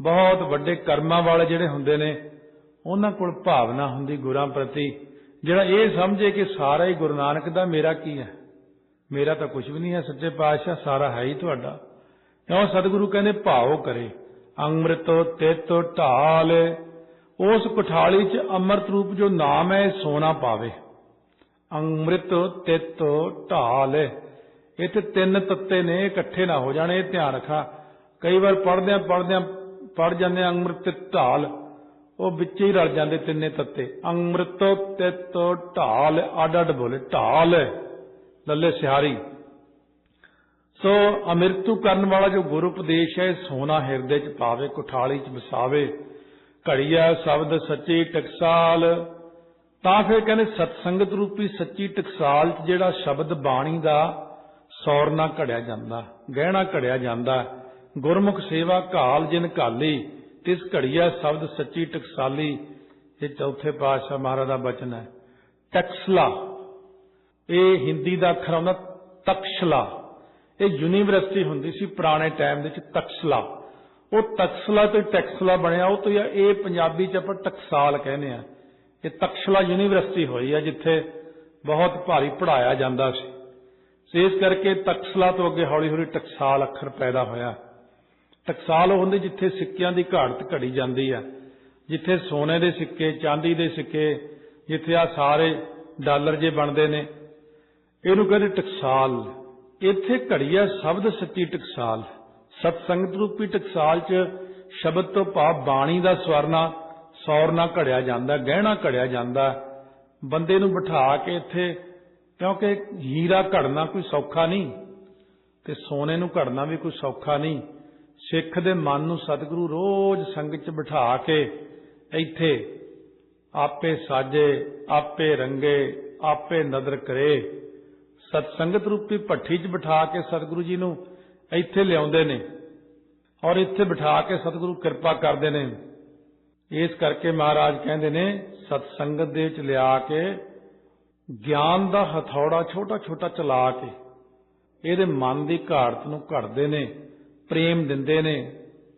ਬਹੁਤ ਵੱਡੇ ਕਰਮਾਂ ਵਾਲੇ ਜਿਹੜੇ ਹੁੰਦੇ ਨੇ, ਉਹਨਾਂ ਕੋਲ ਭਾਵਨਾ ਹੁੰਦੀ ਗੁਰਾਂ ਪ੍ਰਤੀ। ਜਿਹੜਾ ਇਹ ਸਮਝੇ ਕਿ ਸਾਰਾ ਹੀ ਗੁਰੂ ਨਾਨਕ ਦਾ ਮੇਰਾ ਕੀ ਹੈ? ਮੇਰਾ ਤਾਂ ਕੁਝ ਵੀ ਨਹੀਂ ਹੈ, ਸੱਚੇ ਪਾਤਸ਼ਾਹ, ਸਾਰਾ ਹੈ ਹੀ ਤੁਹਾਡਾ। ਕਿਉਂ ਸਤਿਗੁਰੂ ਕਹਿੰਦੇ ਭਾਉ ਕਰੇ, ਅੰਮ੍ਰਿਤ ਤਿਤ ਢਾਲ, ਉਸ ਕੁਠਾਲੀ ਚ ਅੰਮ੍ਰਿਤ ਰੂਪ ਜੋ ਨਾਮ ਹੈ ਸੋਨਾ ਪਾਵੇ। ਅੰਮ੍ਰਿਤ ਤਿਤ ਢਾਲ, ਇੱਥੇ ਤਿੰਨ ਤੱਤੇ ਨੇ, ਇਕੱਠੇ ਨਾ ਹੋ ਜਾਣੇ, ਇਹ ਧਿਆਨ ਰੱਖਾ ਕਈ ਵਾਰ ਪੜਦਿਆਂ ਪੜਦਿਆਂ ਪੜ ਜਾਂਦੇ ਅੰਮ੍ਰਿਤ ਢਾਲ, ਉਹ ਵਿੱਚ ਹੀ ਰਲ ਜਾਂਦੇ ਤਿੰਨੇ ਤੱਤੇ। ਅੰਮ੍ਰਿਤ ਤਿਤ ਢਾਲ ਅੱਡ ਅੱਡ ਬੋਲੇ, ਢਾਲ। ਲੱਲੇ ਸਿਹਾਰੀ। ਸੋ ਅਮਿਰਤੂ ਕਰਨ ਵਾਲਾ ਜੋ ਗੁਰੂ ਉਪਦੇਸ਼ ਹੈ, ਸੋਨਾ ਹਿਰਦੇ ਚ ਪਾਵੇ, ਕੁਠਾਲੀ ਚ ਵਸਾਵੇ, ਘੜੀਆ ਸ਼ਬਦ ਸੱਚੀ ਟਕਸਾਲ। ਤਾਂ ਫਿਰ ਕਹਿੰਦੇ ਸਤਸੰਗਤ ਰੂਪੀ ਸੱਚੀ ਟਕਸਾਲ ਚ ਜਿਹੜਾ ਸ਼ਬਦ ਬਾਣੀ ਦਾ ਸੌਰਨਾ ਘੜਿਆ ਜਾਂਦਾ, ਗਹਿਣਾ ਘੜਿਆ ਜਾਂਦਾ, ਗੁਰਮੁਖ ਸੇਵਾ ਘਾਲ ਜਿਨ ਘਾਲੀ, ਤਿਸ ਘੜੀਆ ਸ਼ਬਦ ਸੱਚੀ ਟਕਸਾਲੀ, ਇਹ ਚੌਥੇ ਪਾਤਸ਼ਾਹ ਮਹਾਰਾਜ ਦਾ ਬਚਨ ਹੈ। ਟਕਸਲਾ। ਇਹ ਹਿੰਦੀ ਦਾ ਅੱਖਰ ਆਉਂਦਾ ਤਕਸ਼ਲਾ। ਇਹ ਯੂਨੀਵਰਸਿਟੀ ਹੁੰਦੀ ਸੀ ਪੁਰਾਣੇ ਟਾਈਮ ਦੇ ਵਿੱਚ ਤਕਸ਼ਲਾ। ਉਹ ਤਕਸ਼ਲਾ ਤੋਂ ਟੈਕਸਲਾ ਬਣਿਆ, ਉਹ ਤੋਂ ਇਹ ਪੰਜਾਬੀ ਚ ਆਪਾਂ ਟਕਸਾਲ ਕਹਿੰਦੇ ਆ। ਇਹ ਤਕਸ਼ਲਾ ਯੂਨੀਵਰਸਿਟੀ ਹੋਈ ਹੈ ਜਿੱਥੇ ਬਹੁਤ ਭਾਰੀ ਪੜਾਇਆ ਜਾਂਦਾ ਸੀ। ਸੋ ਇਸ ਕਰਕੇ ਤਕਸ਼ਲਾ ਤੋਂ ਅੱਗੇ ਹੌਲੀ ਹੌਲੀ ਟਕਸਾਲ ਅੱਖਰ ਪੈਦਾ ਹੋਇਆ। ਟਕਸਾਲ ਉਹ ਹੁੰਦੀ ਜਿੱਥੇ ਸਿੱਕਿਆਂ ਦੀ ਘਾੜਤ ਘੜੀ ਜਾਂਦੀ ਆ। ਜਿੱਥੇ ਸੋਨੇ ਦੇ ਸਿੱਕੇ, ਚਾਂਦੀ ਦੇ ਸਿੱਕੇ, ਜਿੱਥੇ ਆ ਸਾਰੇ ਡਾਲਰ ਜੇ ਬਣਦੇ ਨੇ ਇਹਨੂੰ ਕਹਿੰਦੇ ਟਕਸਾਲ। ਇੱਥੇ ਘੜੀਆ ਸ਼ਬਦ ਸੱਚੀ ਟਕਸਾਲ। ਸਤਸੰਗਤ ਰੂਪੀ ਟਕਸਾਲ 'ਚ ਸ਼ਬਦ ਤੋਂ ਭਾਵ ਬਾਣੀ ਦਾ ਸਵਰਨਾ ਸੌਰਨਾ ਘੜਿਆ ਜਾਂਦਾ, ਗਹਿਣਾ ਘੜਿਆ ਜਾਂਦਾ। ਬੰਦੇ ਨੂੰ ਬਿਠਾ ਕੇ ਇੱਥੇ, ਕਿਉਂਕਿ ਹੀਰਾ ਘੜਨਾ ਕੋਈ ਸੌਖਾ ਨਹੀਂ ਤੇ ਸੋਨੇ ਨੂੰ ਘੜਨਾ ਵੀ ਕੋਈ ਸੌਖਾ ਨਹੀਂ। ਸਿੱਖ ਦੇ ਮਨ ਨੂੰ ਸਤਿਗੁਰੂ ਰੋਜ਼ ਸੰਗਤ 'ਚ ਬਿਠਾ ਕੇ ਇੱਥੇ, ਆਪੇ ਸਾਜੇ, ਆਪੇ ਰੰਗੇ, ਆਪੇ ਨਦਰ ਕਰੇ। ਸਤਸੰਗਤ ਰੂਪੀ ਭੱਠੀ 'ਚ ਬਿਠਾ ਕੇ ਸਤਿਗੁਰੂ ਜੀ ਨੂੰ ਇੱਥੇ ਲਿਆਉਂਦੇ ਨੇ ਔਰ ਇੱਥੇ ਬਿਠਾ ਕੇ ਸਤਿਗੁਰੂ ਕਿਰਪਾ ਕਰਦੇ ਨੇ। ਇਸ ਕਰਕੇ ਮਹਾਰਾਜ ਕਹਿੰਦੇ ਨੇ ਸਤਸੰਗਤ ਦੇ ਵਿੱਚ ਲਿਆ ਕੇ, ਗਿਆਨ ਦਾ ਹਥੌੜਾ ਛੋਟਾ ਛੋਟਾ ਚਲਾ ਕੇ, ਇਹਦੇ ਮਨ ਦੀ ਘਾੜਤ ਨੂੰ ਘੜਦੇ ਨੇ, ਪ੍ਰੇਮ ਦਿੰਦੇ ਨੇ,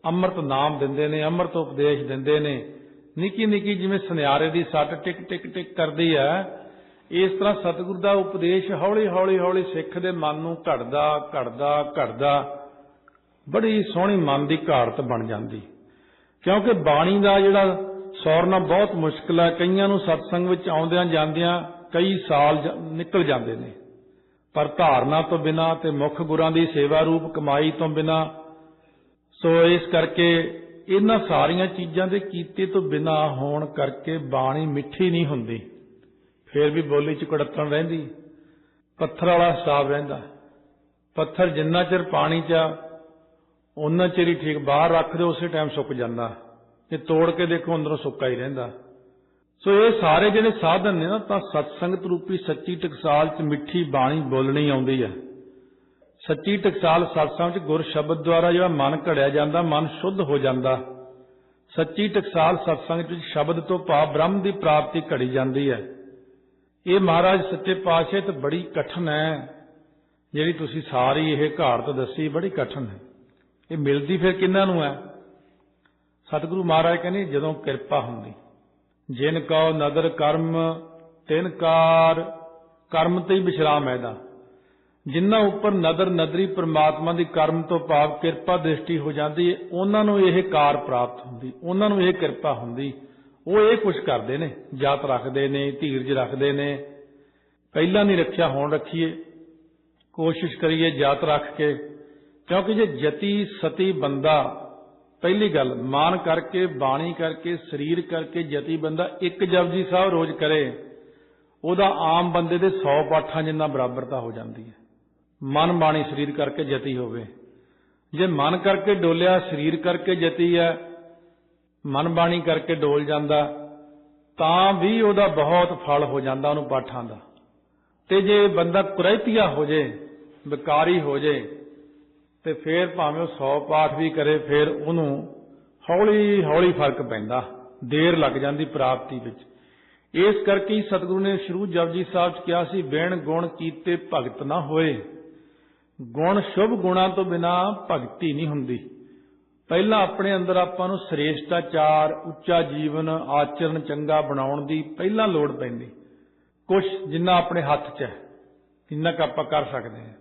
ਅੰਮ੍ਰਿਤ ਨਾਮ ਦਿੰਦੇ ਨੇ, ਅੰਮ੍ਰਿਤ ਉਪਦੇਸ਼ ਦਿੰਦੇ ਨੇ। ਨਿੱਕੀ ਨਿੱਕੀ ਜਿਵੇਂ ਸੁਨਿਆਰੇ ਦੀ ਸੱਟ ਟਿਕ ਟਿਕ ਟਿਕ ਕਰਦੀ ਹੈ ਇਸ ਤਰ੍ਹਾਂ ਸਤਿਗੁਰ ਦਾ ਉਪਦੇਸ਼ ਹੌਲੀ ਹੌਲੀ ਹੌਲੀ ਸਿੱਖ ਦੇ ਮਨ ਨੂੰ ਘੜਦਾ ਘੜਦਾ ਘੜਦਾ, ਬੜੀ ਸੋਹਣੀ ਮਨ ਦੀ ਘਾੜਤ ਬਣ ਜਾਂਦੀ। ਕਿਉਂਕਿ ਬਾਣੀ ਦਾ ਜਿਹੜਾ ਸੌਰਨਾ ਬਹੁਤ ਮੁਸ਼ਕਲ ਹੈ, ਕਈਆਂ ਨੂੰ ਸਤਸੰਗ ਵਿੱਚ ਆਉਂਦਿਆਂ ਜਾਂਦਿਆਂ ਕਈ ਸਾਲ ਨਿਕਲ ਜਾਂਦੇ ਨੇ। ਪਰ ਧਾਰਨਾ ਤੋਂ ਬਿਨਾ ਤੇ ਮੁੱਖ ਗੁਰਾਂ ਦੀ ਸੇਵਾ ਰੂਪ ਕਮਾਈ ਤੋਂ ਬਿਨਾ, ਸੋ ਇਸ ਕਰਕੇ ਇਹਨਾਂ ਸਾਰੀਆਂ ਚੀਜ਼ਾਂ ਦੇ ਕੀਤੇ ਤੋਂ ਬਿਨਾ ਹੋਣ ਕਰਕੇ ਬਾਣੀ ਮਿੱਠੀ ਨਹੀਂ ਹੁੰਦੀ। ਫਿਰ ਵੀ ਬੋਲੀ ਚ ਕੜਤਣ ਰਹਿੰਦੀ। ਪੱਥਰ ਵਾਲਾ ਹਿਸਾਬ ਰਹਿੰਦਾ। ਪੱਥਰ ਜਿੰਨਾ ਚਿਰ ਪਾਣੀ ਚ ਆ, ਉਹਨਾਂ ਚਿਰ ਹੀ ਠੀਕ ਬਾਹਰ ਰੱਖ ਦਿਓ ਉਸੇ ਟਾਈਮ ਸੁੱਕ ਜਾਂਦਾ। ਤੇ ਤੋੜ ਕੇ ਦੇਖੋ ਅੰਦਰੋਂ ਸੁੱਕਾ ਹੀ ਰਹਿੰਦਾ। ਸੋ ਇਹ ਸਾਰੇ ਜਿਹੜੇ ਸਾਧਨ ਨੇ ਨਾ ਤਾਂ ਸਤਸੰਗਤ ਰੂਪੀ ਸੱਚੀ ਟਕਸਾਲ ਚ ਮਿੱਠੀ ਬਾਣੀ ਬੋਲਣੀ ਆਉਂਦੀ ਹੈ ਸੱਚੀ ਟਕਸਾਲ ਸਤਸੰਗ ਚ ਗੁਰ ਸ਼ਬਦ ਦੁਆਰਾ ਜਿਹੜਾ ਮਨ ਘੜਿਆ ਜਾਂਦਾ ਮਨ ਸ਼ੁੱਧ ਹੋ ਜਾਂਦਾ। ਸੱਚੀ ਟਕਸਾਲ ਸਤਸੰਗ ਚ ਸ਼ਬਦ ਤੋਂ ਭਾਵ ਬ੍ਰਹਮ ਦੀ ਪ੍ਰਾਪਤੀ ਘੜੀ ਜਾਂਦੀ ਹੈ। ਇਹ ਮਹਾਰਾਜ ਸੱਚੇ ਪਾਤਸ਼ਾਹ ਤੇ ਬੜੀ ਕਠਨ ਹੈ। ਜਿਹੜੀ ਤੁਸੀਂ ਸਾਰੀ ਇਹ ਘਾੜਤ ਦੱਸੀ, ਬੜੀ ਕਠਨ ਹੈ। ਇਹ ਮਿਲਦੀ ਫਿਰ ਕਿੰਨਾਂ ਨੂੰ ਹੈ? ਸਤਿਗੁਰੂ ਮਹਾਰਾਜ ਕਹਿੰਦੇ, ਜਦੋਂ ਕਿਰਪਾ ਹੁੰਦੀ। ਜਿਨ ਕਉ ਨਦਰ ਕਰਮ, ਤਿਨ ਕਾਰ ਕਰਮ ਤੇ ਹੀ ਵਿਸ਼ਰਾਮ ਹੈ ਦਾ ਜਿਨ੍ਹਾਂ ਉੱਪਰ ਨਦਰ ਨਦਰੀ ਪ੍ਰਮਾਤਮਾ ਦੀ ਕਰਮ ਤੋਂ ਭਾਵ ਕਿਰਪਾ ਦ੍ਰਿਸ਼ਟੀ ਹੋ ਜਾਂਦੀ ਹੈ ਉਹਨਾਂ ਨੂੰ ਇਹ ਕਾਰ ਪ੍ਰਾਪਤ ਹੁੰਦੀ, ਉਹਨਾਂ ਨੂੰ ਇਹ ਕਿਰਪਾ ਹੁੰਦੀ। ਉਹ ਇਹ ਕੁਝ ਕਰਦੇ ਨੇ, ਜਾਤ ਰੱਖਦੇ ਨੇ, ਧੀਰਜ ਰੱਖਦੇ ਨੇ। ਪਹਿਲਾਂ ਨਹੀਂ ਰੱਖਿਆ ਹੁਣ ਰੱਖੀਏ। ਕੋਸ਼ਿਸ਼ ਕਰੀਏ ਜਾਤ ਰੱਖ ਕੇ। ਕਿਉਂਕਿ ਜੇ ਜਤੀ ਸਤੀ ਬੰਦਾ, ਪਹਿਲੀ ਗੱਲ ਮਾਨ ਕਰਕੇ, ਬਾਣੀ ਕਰਕੇ, ਸਰੀਰ ਕਰਕੇ ਜਤੀ ਬੰਦਾ ਇੱਕ ਜਪਜੀ ਸਾਹਿਬ ਰੋਜ਼ ਕਰੇ, ਉਹਦਾ ਆਮ ਬੰਦੇ ਦੇ 100 ਪਾਠਾਂ ਜਿੰਨਾ ਬਰਾਬਰਤਾ ਹੋ ਜਾਂਦੀ ਹੈ। ਮਨ, ਬਾਣੀ, ਸਰੀਰ ਕਰਕੇ ਜਤੀ ਹੋਵੇ। ਜੇ ਮਨ ਕਰਕੇ ਡੋਲਿਆ, ਸਰੀਰ ਕਰਕੇ ਜਤੀ ਹੈ ਮਨ ਬਾਣੀ ਕਰਕੇ ਡੋਲ ਜਾਂਦਾ, ਤਾਂ ਵੀ ਉਹਦਾ ਬਹੁਤ ਫਲ ਹੋ ਜਾਂਦਾ ਉਹਨੂੰ ਪਾਠਾਂ ਦਾ। ਤੇ ਜੇ ਬੰਦਾ ਕੁਰੈਤੀਆ ਹੋ ਜੇ, ਵਿਕਾਰੀ ਹੋ ਜੇ, ਤੇ ਫੇਰ ਭਾਵੇਂ ਉਹ 100 ਪਾਠ ਵੀ ਕਰੇ, ਫੇਰ ਉਹਨੂੰ ਹੌਲੀ ਹੌਲੀ ਫ਼ਰਕ ਪੈਂਦਾ, ਦੇਰ ਲੱਗ ਜਾਂਦੀ ਪ੍ਰਾਪਤੀ ਵਿੱਚ। ਇਸ ਕਰਕੇ ਹੀ ਸਤਿਗੁਰੂ ਨੇ ਸ਼ੁਰੂ ਜਪਜੀ ਸਾਹਿਬ ਚ ਕਿਹਾ ਸੀ ਬੇਣ ਗੁਣ ਕੀਤੇ ਭਗਤ ਨਾ ਹੋਏ। ਗੁਣ ਸ਼ੁਭ ਗੁਣਾਂ ਤੋਂ ਬਿਨਾ ਭਗਤੀ ਨਹੀਂ ਹੁੰਦੀ। ਪਹਿਲਾਂ ਆਪਣੇ ਅੰਦਰ ਆਪਾਂ ਨੂੰ ਸ੍ਰੇਸ਼ਟਾਚਾਰ, ਉੱਚਾ ਜੀਵਨ, ਆਚਰਣ ਚੰਗਾ ਬਣਾਉਣ ਦੀ ਪਹਿਲਾਂ ਲੋੜ ਪੈਂਦੀ। ਕੁਝ ਜਿੰਨਾ ਆਪਣੇ ਹੱਥ 'ਚ ਹੈ ਇੰਨਾ ਕੁ ਆਪਾਂ ਕਰ ਸਕਦੇ ਹਾਂ।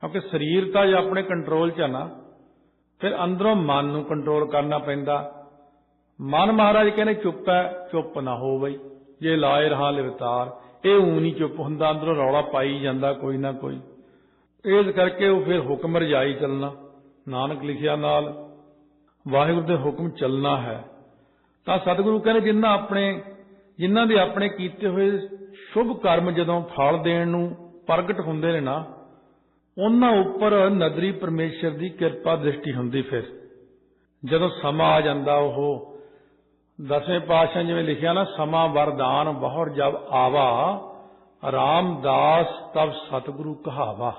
ਕਿਉਂਕਿ ਸਰੀਰ ਤਾਂ ਜੇ ਆਪਣੇ ਕੰਟਰੋਲ 'ਚ ਹੈ ਨਾ, ਫਿਰ ਅੰਦਰੋਂ ਮਨ ਨੂੰ ਕੰਟਰੋਲ ਕਰਨਾ ਪੈਂਦਾ। ਮਨ ਮਹਾਰਾਜ ਕਹਿੰਦੇ, ਚੁੱਪ ਹੈ, ਚੁੱਪ ਨਾ ਹੋ ਬਈ। ਜੇ ਲਾਏ ਰਹਾ ਲਿਵਤਾਰ। ਇਹ ਊਂ ਨਹੀਂ ਚੁੱਪ ਹੁੰਦਾ, ਅੰਦਰੋਂ ਰੌਲਾ ਪਾਈ ਜਾਂਦਾ ਕੋਈ ਨਾ ਕੋਈ। ਇਸ ਕਰਕੇ ਉਹ ਫਿਰ ਹੁਕਮ ਰਜਾਈ ਚੱਲਣਾ। ਨਾਨਕ ਲਿਖਿਆ ਨਾਲ ਵਾਹਿਗੁਰੂ ਦੇ ਹੁਕਮ ਚੱਲਣਾ ਹੈ। ਤਾਂ ਸਤਿਗੁਰੂ ਕਹਿੰਦੇ ਜਿਨ੍ਹਾਂ ਆਪਣੇ ਜਿਨ੍ਹਾਂ ਦੇ ਆਪਣੇ ਕੀਤੇ ਹੋਏ ਸ਼ੁਭ ਕਰਮ ਜਦੋਂ ਫਲ ਦੇਣ ਨੂੰ ਪ੍ਰਗਟ ਹੁੰਦੇ ਨੇ ਨਾ, ਉਹਨਾਂ ਉੱਪਰ ਨਦਰੀ ਪਰਮੇਸ਼ਰ ਦੀ ਕਿਰਪਾ ਦ੍ਰਿਸ਼ਟੀ ਹੁੰਦੀ ਫਿਰ। ਜਦੋਂ ਸਮਾਂ ਆ ਜਾਂਦਾ ਉਹ ਦਸਵੇਂ ਪਾਤਸ਼ਾਹ ਜਿਵੇਂ ਲਿਖਿਆ ਨਾ, ਸਮਾਂ ਵਰਦਾਨ ਬਹੁਰ ਜਬ ਆਵਾ, ਰਾਮਦਾਸ ਤਬ ਸਤਿਗੁਰੂ ਕਹਾਵਾ।